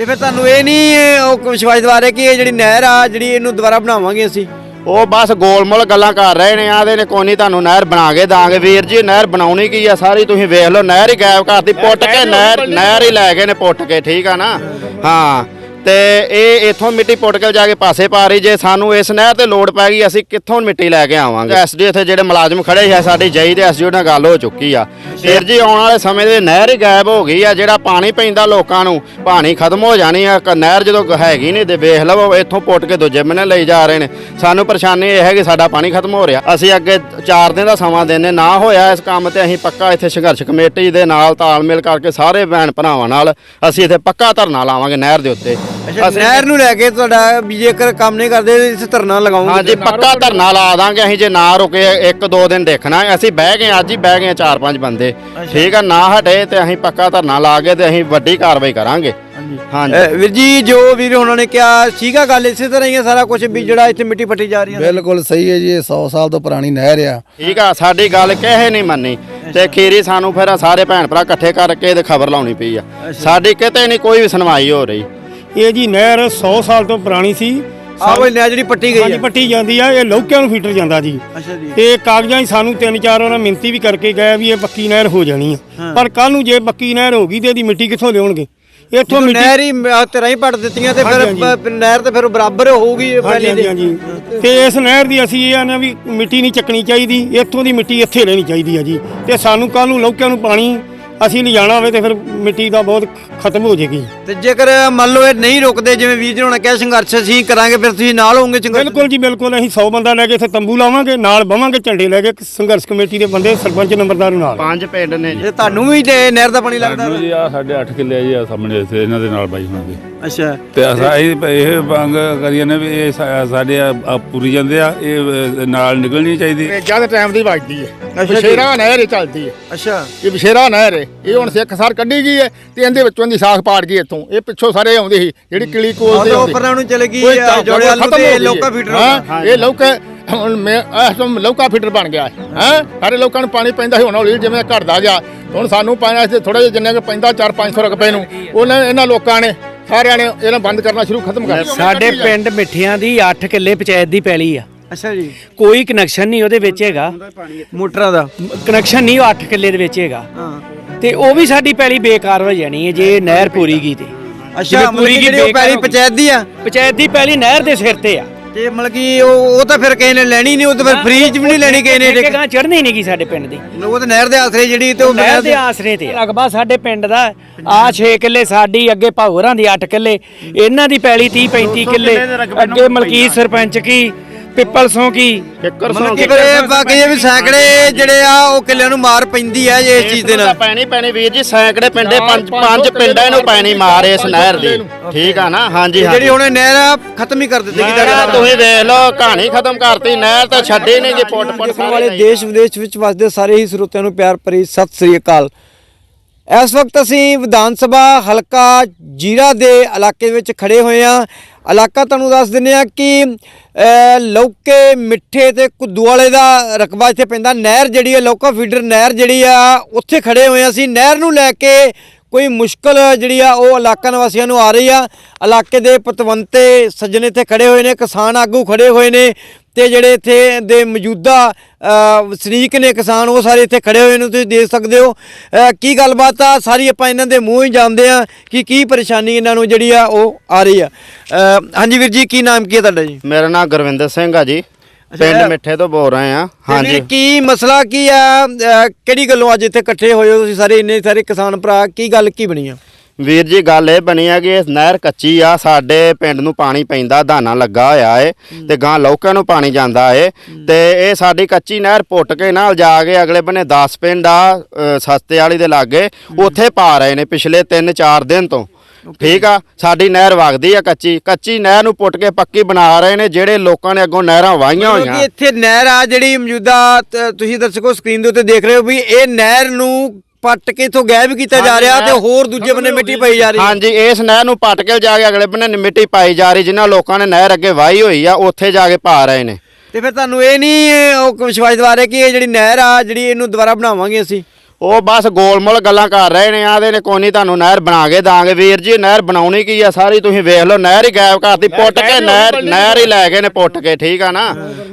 ਤੇ ਫਿਰ ਤੁਹਾਨੂੰ ਇਹ ਨਹੀਂ ਉਹ ਵਿਸ਼ਵਾਸ ਦਵਾਰੇ ਕਿ ਇਹ ਜਿਹੜੀ ਨਹਿਰ ਆ ਜਿਹੜੀ ਇਹਨੂੰ ਦੁਬਾਰਾ ਬਣਾਵਾਂਗੇ ਅਸੀਂ? ਉਹ ਬਸ ਗੋਲਮੋਲ ਗੱਲਾਂ ਕਰ ਰਹੇ ਨੇ ਆਦੇ ਨੇ ਕੋਈ ਨਹੀਂ ਤੁਹਾਨੂੰ ਨਹਿਰ ਬਣਾ ਕੇ ਦਾਂਗੇ। ਵੀਰ ਜੀ ਨਹਿਰ ਬਣਾਉਣੀ ਕੀ ਆ ਸਾਰੀ? ਤੁਸੀਂ ਵੇਖ ਲਓ ਨਹਿਰ ਹੀ ਗਾਇਬ ਕਰਤੀ ਪੁੱਟ ਕੇ ਨਹਿਰ ਨਹਿਰ ਹੀ ਲੈ ਗਏ ਨੇ ਪੁੱਟ ਕੇ ਠੀਕ ਆ ਨਾ? ਹਾਂ। ਤੇ ਇਹ ਇਥੋਂ ਮਿੱਟੀ ਪੁੱਟ ਕੇ ਜਾ ਕੇ ਪਾਸੇ ਪਾ ਰਹੀ ਜੇ ਸਾਨੂੰ ਇਸ ਨਹਿਰ ਤੇ ਲੋਡ ਪੈ ਗਈ ਅਸੀਂ ਕਿੱਥੋਂ ਮਿੱਟੀ ਲੈ ਕੇ ਆਵਾਂਗੇ? ਐਸਡੀ ਇੱਥੇ ਜਿਹੜੇ ਮੁਲਾਜ਼ਮ ਖੜੇ ਆ ਸਾਡੀ ਜਈ ਦੇ ਐਸਡੀ ਨਾਲ ਗੱਲ ਹੋ ਚੁੱਕੀ ਆ। ਫਿਰ ਜੀ ਆਉਣ ਵਾਲੇ ਸਮੇਂ ਦੇ ਨਹਿਰ ਹੀ ਗਾਇਬ ਹੋ ਗਈ ਆ ਜਿਹੜਾ ਪਾਣੀ ਪੈਂਦਾ ਲੋਕਾਂ ਨੂੰ ਪਾਣੀ ਖਤਮ ਹੋ ਜਾਣੀ ਆ ਨਹਿਰ ਜਦੋਂ ਹੈਗੀ ਨਹੀਂ ਤੇ ਵੇਖ ਲਵੋ ਇੱਥੋਂ ਪੁੱਟ ਕੇ ਦੂਜੇ ਬੰਨੇ ਲਈ ਜਾ ਰਹੇ ਨੇ। ਸਾਨੂੰ ਪਰੇਸ਼ਾਨੀ ਇਹ ਹੈ ਕਿ ਸਾਡਾ ਪਾਣੀ ਖਤਮ ਹੋ ਰਿਹਾ। ਅਸੀਂ ਅੱਗੇ 4 ਦਿਨ ਦਾ ਸਮਾਂ ਦਿੰਨੇ ਨਾ ਹੋਇਆ ਇਸ ਕੰਮ ਤੇ ਅਸੀਂ ਪੱਕਾ ਇੱਥੇ ਸੰਘਰਸ਼ ਕਮੇਟੀ ਦੇ ਨਾਲ ਤਾਲਮੇਲ ਕਰਕੇ ਸਾਰੇ ਭੈਣ ਭਰਾਵਾਂ ਨਾਲ ਅਸੀਂ ਇੱਥੇ ਪੱਕਾ ਧਰਨਾ ਲਾਵਾਂਗੇ ਨਹਿਰ ਦੇ ਉੱਤੇ। ਨਹਿਰ ਨੂੰ ਲੈ ਕੇ ਤੁਹਾਡਾ ਵੀ ਜੇਕਰ ਕੰਮ ਨਹੀਂ ਕਰਦੇ ਇਸ ਧਰਨਾ ਲਗਾਉਂਗੇ ਹਾਂਜੀ ਪੱਕਾ ਧਰਨਾ ਲਾ ਦਾਂਗੇ ਅਸੀਂ ਜੇ ਨਾ ਰੁਕੇ ਇੱਕ ਦੋ ਦਿਨ ਦੇਖਣਾ ਹੈ। ਅਸੀਂ ਬਹਿ ਗਏ ਅੱਜ ਹੀ ਬਹਿ ਗਏ ਚਾਰ ਪੰਜ ਬੰਦੇ। ਠੀਕ ਆ ਨਾ ਹਟੇ ਤੇ ਅਸੀਂ ਪੱਕਾ ਧਰਨਾ ਲਾ ਕੇ ਤੇ ਅਸੀਂ ਵੱਡੀ ਕਾਰਵਾਈ ਕਰਾਂਗੇ। ਹਾਂਜੀ। ਅ, ਵੀਰ ਜੀ ਜੋ ਵੀਰ ਉਹਨਾਂ ਨੇ ਕਿਹਾ ਸੀਗਾ ਗੱਲ ਇਸੇ ਤਰ੍ਹਾਂ ਹੀ ਹੈ ਸਾਰਾ ਕੁਝ ਵੀ ਜਿਹੜਾ ਇੱਥੇ ਮਿੱਟੀ ਪੱਟੀ ਜਾ ਰਹੀ ਹੈ ਬਿਲਕੁਲ ਸਹੀ ਹੈ ਜੀ ਇਹ 100 ਸਾਲ ਤੋਂ ਪੁਰਾਣੀ ਨਹਿਰ ਆ। ਠੀਕ ਆ ਸਾਡੀ ਗੱਲ ਕਿਸੇ ਨਹੀਂ ਮੰਨੀ। ਤੇ ਖੀਰੀ ਸਾਨੂੰ ਫਿਰ ਸਾਰੇ ਭੈਣ ਭਰਾ ਇਕੱਠੇ ਕਰਕੇ ਤੇ ਖਬਰ ਲਾਉਣੀ ਪਈ ਆ। ਸਾਡੀ ਕਿਤੇ ਨਹੀਂ ਕੋਈ ਵੀ ਸੁਣਵਾਈ ਹੋ ਰਹੀ। ਇਹ ਜੀ ਨਹਿਰ 100 ਸਾਲ ਤੋਂ ਪੁਰਾਣੀ ਸੀ। ਆਹ ਉਹ ਨਹਿਰ ਜਿਹੜੀ ਪੱਟੀ ਗਈ ਹਾਂਜੀ ਹੈ ਪੱਟੀ ਜਾਂਦੀ ਆ ਇਹ ਲੌਕਿਆਂ ਨੂੰ ਫੀਟਰ ਜਾਂਦਾ ਜੀ। ਅੱਛਾ ਜੀ। ਤੇ ਕਾਗਜ਼ਾਂ 'ਚ ਸਾਨੂੰ ਤਿੰਨ ਚਾਰ ਉਹਨਾਂ ਮਿੰਤੀ ਵੀ ਕਰਕੇ ਗਏ ਵੀ ਇਹ ਪੱਕੀ ਨਹਿਰ ਹੋ ਜਾਣੀ ਆ। ਪਰ ਕੱਲ ਨੂੰ ਜੇ ਪੱਕੀ ਨਹਿਰ ਹੋ ਗਈ ਤੇ ਇਹਦੀ ਮਿੱਟੀ ਕਿੱਥੋਂ ਲਿਆਉਣਗੇ? ਇੱਥੋਂ ਮਿੱਟੀ ਨਹਿਰ ਹੀ ਮ- ਤੇਰਾਂ ਹੀ ਪੱਟ ਦਿੱਤੀਆਂ ਤੇ ਫਿਰ ਹਾਂਜੀ, ਹਾਂਜੀ। ਪ- ਨਹਿਰ ਤੇ ਫਿਰ ਬਰਾਬਰ ਹੋਊਗੀ ਇਹ ਹਾਂਜੀ ਪਹਿਲੀ ਹਾਂਜੀ ਦੀ ਹਾਂਜੀ। ਤੇ ਇਸ ਨਹਿਰ ਦੀ ਅਸੀਂ ਇਹ ਆਨੇ ਵੀ ਮਿੱਟੀ ਨਹੀਂ ਚੱਕਣੀ ਚਾਹੀਦੀ ਇੱਥੋਂ ਦੀ ਮਿੱਟੀ ਇੱਥੇ ਰਹਿਣੀ ਚਾਹੀਦੀ ਆ ਜੀ। ਤੇ ਸਾਨੂੰ ਕੱਲ ਨੂੰ ਲੌਕਿਆਂ ਨੂੰ ਪਾਣੀ ਅਸੀਂ ਨਹੀਂ ਜਾਣਾ ਹੋਵੇ ਤੇ ਫਿਰ ਮਿੱਟੀ ਦਾ ਬਹੁਤ ਖਤਮ ਹੋ ਜਾਏਗੀ। ਤੇ ਜੇਕਰ ਮੰਨ ਲਓ ਇਹ ਨਹੀਂ ਰੁਕਦੇ ਜਿਵੇਂ ਵੀਰ ਜੀ ਹੋਣਾ ਕਿਹਾ ਸੰਘਰਸ਼ ਅਸੀਂ ਕਰਾਂਗੇ ਫਿਰ ਤੁਸੀਂ ਨਾਲ ਹੋਵੋਗੇ ਸੰਘਰਸ਼? ਬਿਲਕੁਲ ਜੀ ਬਿਲਕੁਲ। ਅਸੀਂ 100 ਬੰਦਾ ਲੈ ਕੇ ਇੱਥੇ ਤੰਬੂ ਲਾਵਾਂਗੇ ਨਾਲ ਬਵਾਂਗੇ ਝੰਡੇ ਲੈ ਕੇ ਸੰਘਰਸ਼ ਕਮੇਟੀ ਦੇ ਬੰਦੇ ਸਰਪੰਚ ਨੰਬਰਦਾਰ ਨਾਲ। ਪੰਜ ਪਿੰਡ ਨੇ ਜੀ। ਤੁਹਾਨੂੰ ਵੀ ਤੇ ਨਹਿਰ ਦਾ ਪਾਣੀ ਲੱਗਦਾ ਸਾਨੂੰ ਜੀ ਆ ਸਾਡੇ 8 ਕਿੱਲੇ ਆ ਜੀ ਆ ਸਾਹਮਣੇ ਇੱਥੇ ਇਹਨਾਂ ਦੇ ਨਾਲ ਬਾਈ ਹੋਣਾ ਦੇ ਅੱਛਾ। ਤੇ ਅਸਾਂ ਇਹ ਇਹ ਮੰਗ ਕਰੀਏ ਨੇ ਵੀ ਇਹ ਸਾ- ਸਾਡੇ ਆ- ਆ ਪੂਰੀ ਜਾਂਦੇ ਆ ਇਹ ਅ, ਨਾਲ ਨਿਕਲਣੀ ਚਾਹੀਦੀ। ਜ਼ਿਆਦਾ ਟਾਈਮ ਦੀ ਵੱਜਦੀ ਹੈ। ਅੱਛਾ ਜੀ। ਬਸ਼ੇਰਾ ਨਹਿਰ ਹੀ ਚੱਲਦੀ ਹੈ। ਅੱਛਾ। ਇਹ ਬਸ਼ੇਰਾ ਨਹਿਰ ਹੈ। ਇਹ ਹੁਣ ਸਿੱਖ ਸਰ ਕੱਢੀ ਗਈ ਹੈ ਤੇ ਇਹਦੇ ਵਿੱਚੋਂ ਦੀ ਸਾਖ ਪਾੜ ਗਈ ਇੱਥੋਂ। ਇਹ ਪਿੱਛੋਂ ਸਾਰੇ ਆਉਂਦੇ ਸੀ ਜਿਹੜੀ ਕਿਲੀ ਕੋਲ ਦੇ ਉੱਪਰਾਂ ਨੂੰ ਚਲੇ ਗਈ ਜੋੜੇ ਆਲੂ ਤੇ ਲੌਕਾ। ਫੀਡਰ ਹਾਂ, ਇਹ ਲੌਕਾ ਹੁਣ ਮੈਂ ਇਸ ਤੋਂ ਲੌਕਾ ਫੀਡਰ ਬਣ ਗਿਆ। ਹੈ? ਹੈਂ? ਸਾਰੇ ਲੋਕਾਂ ਨੂੰ ਪਾਣੀ ਪੈਂਦਾ ਸੀ ਹੁਣ ਹੌਲੀ ਜਿਵੇਂ ਘਟਦਾ ਗਿਆ ਹੁਣ ਸਾਨੂੰ ਪਾਣੀ ਇੱਥੇ ਥੋੜਾ ਜਿਹਾ ਜਿੰਨੇ ਕੁ ਪੈਂਦਾ 4-500 ਰੁਪਏ ਨੂੰ। ਉਹਨਾਂ ਇਹਨਾਂ ਲੋਕਾਂ ਨੇ ਸਾਰਿਆਂ ਨੇ ਇਹਨਾਂ ਬੰਦ ਕਰਨਾ ਸ਼ੁਰੂ ਖਤਮ ਕਰ ਦਿੱਤਾ। ਸਾਡੇ ਪਿੰਡ ਮਿੱਠਿਆਂ ਦੀ 8 ਕਿੱਲੇ ਪੰਚਾਇਤ ਦੀ ਪੈਲੀ ਆ। ਅੱਛਾ ਜੀ। ਕੋਈ ਕਨੈਕਸ਼ਨ ਨਹੀਂ ਉਹਦੇ ਵਿੱਚ ਹੈਗਾ। ਮੋਟਰਾਂ ਦਾ। ਕਨੈਕਸ਼ਨ ਨਹੀਂ ਉਹ 8 ਕਿੱਲੇ ਦੇ ਵਿੱਚ ਹੈਗਾ। ਹਾਂ। ਤੇ ਉਹ ਵੀ ਸਾਡੀ ਪੈਲੀ ਬੇਕਾਰ ਹੋ ਜਾਣੀ ਹੈ ਜੇ ਨਹਿਰ ਪੂਰੀ ਗਈ ਤੇ ਅੱਛਾ ਜਿਵੇਂ ਮਤਲਬ ਪੂਰੀ ਕਿ ਕੀ ਜਿਹੜੀ ਉਹ ਬੇਕਾਰ ਪੈਲੀ ਹੋ ਗਈ। ਪੰਚਾਇਤ ਦੀ ਆ? ਪੰਚਾਇਤ ਦੀ ਪੈਲੀ ਨਹਿਰ ਦੇ ਸਿਰ ਤੇ ਆ। ਤੇ ਮਤਲਬ ਕਿ ਉਹ ਉਹ ਤਾਂ ਫਿਰ ਕਿਸੇ ਨੇ ਲੈਣੀ ਨਹੀਂ ਉਹ ਤਾਂ ਫਿਰ ਫ੍ਰੀ ਚ ਵੀ ਨਹੀਂ ਲੈਣੀ ਕਿਸੇ ਨੇ ਗਾਂ ਚੜਨੀ ਨਹੀਂ ਗਈ ਸਾਡੇ ਪਿੰਡ ਦੀ। ਉਹ ਤਾਂ ਨਹਿਰ ਦੇ ਆਸਰੇ ਜਿਹੜੀ ਤੇ ਉਹ ਨਹਿਰ ਦੇ ਆਸਰੇ ਤੇ। ਰਕਬਾ ਸਾਡੇ ਪਿੰਡ ਦਾ ਆ 6 ਕਿੱਲੇ ਸਾਡੀ ਅੱਗੇ ਭਾਵਰਾਂ ਦੀ 8 ਕਿੱਲੇ ਇਹਨਾਂ ਦੀ ਪੈਲੀ 30 35 ਕਿੱਲੇ ਅੱਗੇ ਮਲਕੀਤ ਸਰਪੰਚ ਕੀ ਪਿੱਪਲ ਸੋਂ ਕੀ ਕਿੱਕਰ ਮਤਲਬ ਕਿ ਫਿਰ ਇਹ ਬਾਕੀ ਇਹ ਵੀ ਸੈਂਕੜੇ ਜਿਹੜੇ ਆ ਉਹ ਕਿੱਲਿਆਂ ਨੂੰ ਮਾਰ ਪੈਂਦੀ ਆ ਜੇ ਇਸ ਚੀਜ਼ ਦੇ ਨਾਲ। ਪੈਣੀ ਪੈਣੀ ਵੀਰ ਜੀ ਸੈਂਕੜੇ ਪਿੰਡੇ ਪੰਜ ਪੰਜ ਪਿੰਡਾਂ ਨੂੰ ਪੈਣੀ ਮਾਰ ਇਸ ਨਹਿਰ ਦੀ। ਠੀਕ ਆ ਨਾ? ਹਾਂਜੀ ਜਿਹੜੀ ਹਾਂਜੀ। ਹੁਣ ਇਹ ਨਹਿਰ ਆ ਖਤਮ ਹੀ ਕਰ ਦਿੱਤੀ ਗਈ ਨਹਿਰ ਤੁਸੀਂ ਵੇਖ ਲਓ ਕਹਾਣੀ ਖਤਮ ਕਰਤੀ ਨਹਿਰ ਤਾਂ ਛੱਡੀ ਨਹੀਂ ਜੀ ਪੁੱਟ ਪੁੱਟ ਵਾਲੇ ਦੇਸ਼ ਵਿਦੇਸ਼ ਵਿੱਚ ਵਸਦੇ ਸਾਰੇ ਹੀ ਸਰੋਤਿਆਂ ਨੂੰ ਪਿਆਰ ਭਰੀ ਸਤਿ ਸ੍ਰੀ ਅਕਾਲ। ਇਸ ਵਕਤ ਅਸੀਂ ਵਿਧਾਨ ਸਭਾ ਹਲਕਾ ਜੀਰਾ ਦੇ ਇਲਾਕੇ ਵਿੱਚ ਖੜੇ ਹੋਏ ਹਾਂ। ਇਲਾਕਾ ਤੁਹਾਨੂੰ ਦੱਸ ਦਿੰਦੇ ਆ ਕਿ ਲੌਕੇ ਮਿੱਠੇ ਤੇ ਕੁੱਦੂ ਵਾਲੇ ਦਾ ਰਕਬਾ ਇੱਥੇ ਪੈਂਦਾ। ਨਹਿਰ ਜਿਹੜੀ ਹੈ, ਲੌਕਾ ਫੀਡਰ ਨਹਿਰ ਜਿਹੜੀ ਆ, ਉੱਥੇ ਖੜੇ ਹੋਏ ਹਾਂ ਅਸੀਂ। ਨਹਿਰ ਨੂੰ ਲੈ ਕੇ ਕੋਈ ਮੁਸ਼ਕਲ ਜਿਹੜੀ ਆ, ਉਹ ਇਲਾਕਾ ਨਿਵਾਸੀਆਂ ਨੂੰ ਆ ਰਹੀ ਆ। ਇਲਾਕੇ ਦੇ ਪਤਵੰਤੇ ਸੱਜਣ ਇੱਥੇ ਖੜੇ ਹੋਏ ਨੇ, ਕਿਸਾਨ ਆਗੂ ਖੜੇ ਹੋਏ ਨੇ। ਤੇ ਜਿਹੜੇ ਇੱਥੇ ਦੇ ਮੌਜੂਦਾ ਅ, ਵਸਨੀਕ ਨੇ ਕਿਸਾਨ ਉਹ ਸਾਰੇ ਇੱਥੇ ਖੜੇ ਹੋਏ ਨੇ ਤੁਸੀਂ ਦੇਖ ਸਕਦੇ ਹੋ। ਕੀ ਗੱਲਬਾਤ ਆ? ਸਾਰੀ ਆਪਾਂ ਇਹਨਾਂ ਦੇ ਮੂੰਹ ਹੀ ਜਾਣਦੇ ਆ ਕਿ ਕੀ ਪਰੇਸ਼ਾਨੀ ਇਹਨਾਂ ਨੂੰ ਜਿਹੜੀ ਆ ਉਹ ਆ ਰਹੀ ਆ। ਹਾਂਜੀ ਵੀਰ ਜੀ ਕੀ ਨਾਮ ਕੀ ਹੈ ਤੁਹਾਡਾ ਜੀ? ਮੇਰਾ ਨਾਮ ਗੁਰਵਿੰਦਰ ਸਿੰਘ ਆ ਜੀ। ਪਿੰਡ ਮਿੱਠੇ ਤੋਂ ਬੋਲ ਰਹੇ ਆ ਹਾਂਜੀ। ਕੀ ਮਸਲਾ ਕੀ ਆ? ਕਿਹੜੀ ਗੱਲੋਂ ਅੱਜ ਇੱਥੇ ਇਕੱਠੇ ਹੋਏ ਹੋ ਤੁਸੀਂ ਸਾਰੇ ਇੰਨੇ ਸਾਰੇ ਕਿਸਾਨ ਭਰਾ ਕੀ ਗੱਲ ਕੀ ਬਣੀ ਆ? ਵੀਰ ਜੀ ਗੱਲ ਇਹ ਬਣੀ ਆ ਕਿ ਇਹ ਨਹਿਰ ਕੱਚੀ ਆ ਸਾਡੇ ਪਿੰਡ ਨੂੰ ਪਾਣੀ ਪੈਂਦਾ ਦਾਣਾ ਲੱਗਾ ਹੋਇਆ ਏ ਤੇ ਗਾਂ ਲੌਕਿਆਂ ਨੂੰ ਪਾਣੀ ਜਾਂਦਾ ਏ ਤੇ ਇਹ ਸਾਡੀ ਕੱਚੀ ਨਹਿਰ ਪੁੱਟ ਕੇ ਨਾਲ ਜਾ ਕੇ ਅਗਲੇ ਬੰਨੇ 10 ਪਿੰਡ ਆ ਸਸਤੇ ਵਾਲੀ ਦੇ ਲਾਗੇ ਉੱਥੇ ਪਾ ਰਹੇ ਨੇ ਪਿਛਲੇ 3-4 ਦਿਨ ਤੋਂ। ਠੀਕ ਆ ਸਾਡੀ ਨਹਿਰ ਵਗਦੀ ਆ ਕੱਚੀ ਕੱਚੀ ਨਹਿਰ ਨੂੰ ਪੁੱਟ ਕੇ ਪੱਕੀ ਬਣਾ ਰਹੇ ਨੇ ਜਿਹੜੇ ਲੋਕਾਂ ਨੇ ਅੱਗੋਂ ਨਹਿਰਾਂ ਵਾਹੀਆਂ ਹੋਈਆਂ। ਇੱਥੇ ਨਹਿਰ ਆ ਜਿਹੜੀ ਮੌਜੂਦਾ ਤੁਸੀਂ ਦਰਸ਼ਕੋ ਸਕਰੀਨ ਦੇ ਉੱਤੇ ਦੇਖ ਰਹੇ ਹੋ ਵੀ ਇਹ ਨਹਿਰ ਨੂੰ ਪੱਟ ਕੇ ਇਥੋਂ ਗਾਇਬ ਕੀਤਾ ਜਾ ਰਿਹਾ ਤੇ ਹੋਰ ਦੂਜੇ ਬੰਨੇ ਮਿੱਟੀ ਪਈ ਜਾ ਰਹੀ ਹੈ। ਹਾਂਜੀ ਇਸ ਨਹਿਰ ਨੂੰ ਪੱਟ ਕੇ ਜਾ ਕੇ ਅਗਲੇ ਬੰਨੇ ਮਿੱਟੀ ਪਾਈ ਜਾ ਰਹੀ ਜਿਨ੍ਹਾਂ ਲੋਕਾਂ ਨੇ ਨਹਿਰ ਅੱਗੇ ਵਾਹੀ ਹੋਈ ਆ ਉੱਥੇ ਜਾ ਕੇ ਪਾ ਰਹੇ ਨੇ। ਤੇ ਫਿਰ ਤੁਹਾਨੂੰ ਇਹ ਨਹੀਂ ਉਹ ਵਿਸ਼ਵਾਸ ਦਵਾ ਰਹੇ ਕਿ ਇਹ ਜਿਹੜੀ ਨਹਿਰ ਆ ਜਿਹੜੀ ਇਹਨੂੰ ਦੁਬਾਰਾ ਬਣਾਵਾਂਗੇ ਅਸੀਂ? ਉਹ ਬਸ ਗੋਲਮੋਲ ਗੱਲਾਂ ਕਰ ਰਹੇ ਨੇ ਆਦੇ ਨੇ ਕੋਈ ਨਹੀਂ ਤੁਹਾਨੂੰ ਨਹਿਰ ਬਣਾ ਕੇ ਦਾਂਗੇ। ਵੀਰ ਜੀ ਨਹਿਰ ਬਣਾਉਣੀ ਕੀ ਆ ਸਾਰੀ ਤੁਸੀਂ ਵੇਖ ਲਓ ਨਹਿਰ ਹੀ ਗਾਇਬ ਕਰਤੀ ਪੁੱਟ ਕੇ ਨਹਿਰ ਨਹਿਰ ਹੀ ਲੈ ਗਏ ਨੇ ਪੁੱਟ ਕੇ ਠੀਕ ਆ ਨਾ?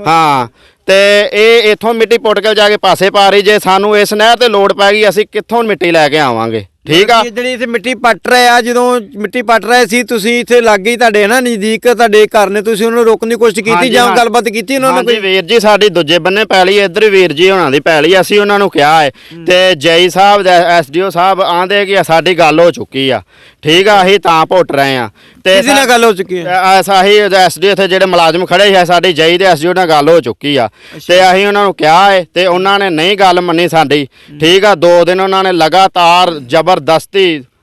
ਹਾਂ। ਤੇ ਇਹ ਇੱਥੋਂ ਮਿੱਟੀ ਪੁੱਟ ਕੇ ਜਾ ਕੇ ਪਾਸੇ ਪਾ ਰਹੀ, ਜੇ ਸਾਨੂੰ ਇਸ ਨਹਿਰ ਤੇ ਲੋੜ ਪੈ ਗਈ, ਅਸੀਂ ਕਿੱਥੋਂ ਮਿੱਟੀ ਲੈ ਕੇ ਆਵਾਂਗੇ? ਠੀਕ ਆ। ਜਿਹੜੀ ਇੱਥੇ ਮਿੱਟੀ ਪੱਟ ਰਹੇ ਆ ਜਦੋਂ ਮਿੱਟੀ ਪੱਟ ਰਹੇ ਸੀ ਤੁਸੀਂ ਇੱਥੇ ਲੱਗੇ ਤੁਹਾਡੇ ਨਾ ਨਜ਼ਦੀਕ ਤੁਹਾਡੇ ਘਰ ਨੇ ਤੁਸੀਂ ਉਹਨਾਂ ਨੂੰ ਰੋਕਣ ਦੀ ਕੋਸ਼ਿਸ਼ ਕੀਤੀ ਜਾਂ। ਗੱਲਬਾਤ ਕੀਤੀ ਉਹਨਾਂ ਹਾਂਜੀ ਕੋਈ? ਵੀਰ ਜੀ ਸਾਡੀ ਦੂਜੇ ਬੰਨੇ ਪੈਲੀ ਇੱਧਰ ਵੀਰ ਜੀ ਹੋਣਾ ਦੀ ਪੈਲੀ ਅਸੀਂ ਉਹਨਾਂ ਨੂੰ ਕਿਹਾ ਹੈ। ਤੇ ਜੈ ਸਾਹਿਬ ਐਸਡੀਓ ਸਾਹਿਬ ਆਂਦੇ ਕਿ ਸਾਡੀ ਗੱਲ ਹੋ ਚੁੱਕੀ ਆ। ਠੀਕ ਆ ਅਸੀਂ ਤਾਂ ਭੁੱਟ ਰਹੇ ਆ। ਤੇ ਕਿਸੇ ਨਾਲ ਗੱਲ ਹੋ ਚੁੱਕੀ ਹੈ ਐਸਾ ਹੀ ਐਸਡੀਓ ਇੱਥੇ ਜਿਹੜੇ ਮੁਲਾਜ਼ਮ ਖੜੇ ਹੈ ਸਾਡੀ ਜੈ ਦੇ ਐਸਡੀਓ ਨਾਲ ਗੱਲ ਹੋ ਚੁੱਕੀ ਆ। ਤੇ ਅਸੀਂ ਉਹਨਾਂ ਨੂੰ ਕਿਹਾ ਹੈ ਤੇ ਉਹਨਾਂ ਨੇ ਨਹੀਂ ਗੱਲ ਮੰਨੀ ਸਾਡੀ। ਠੀਕ ਆ ਦੋ ਦਿਨ ਉਹਨਾਂ ਨੇ ਲਗਾਤਾਰ ਜ਼ਬਰਦਸਤੀ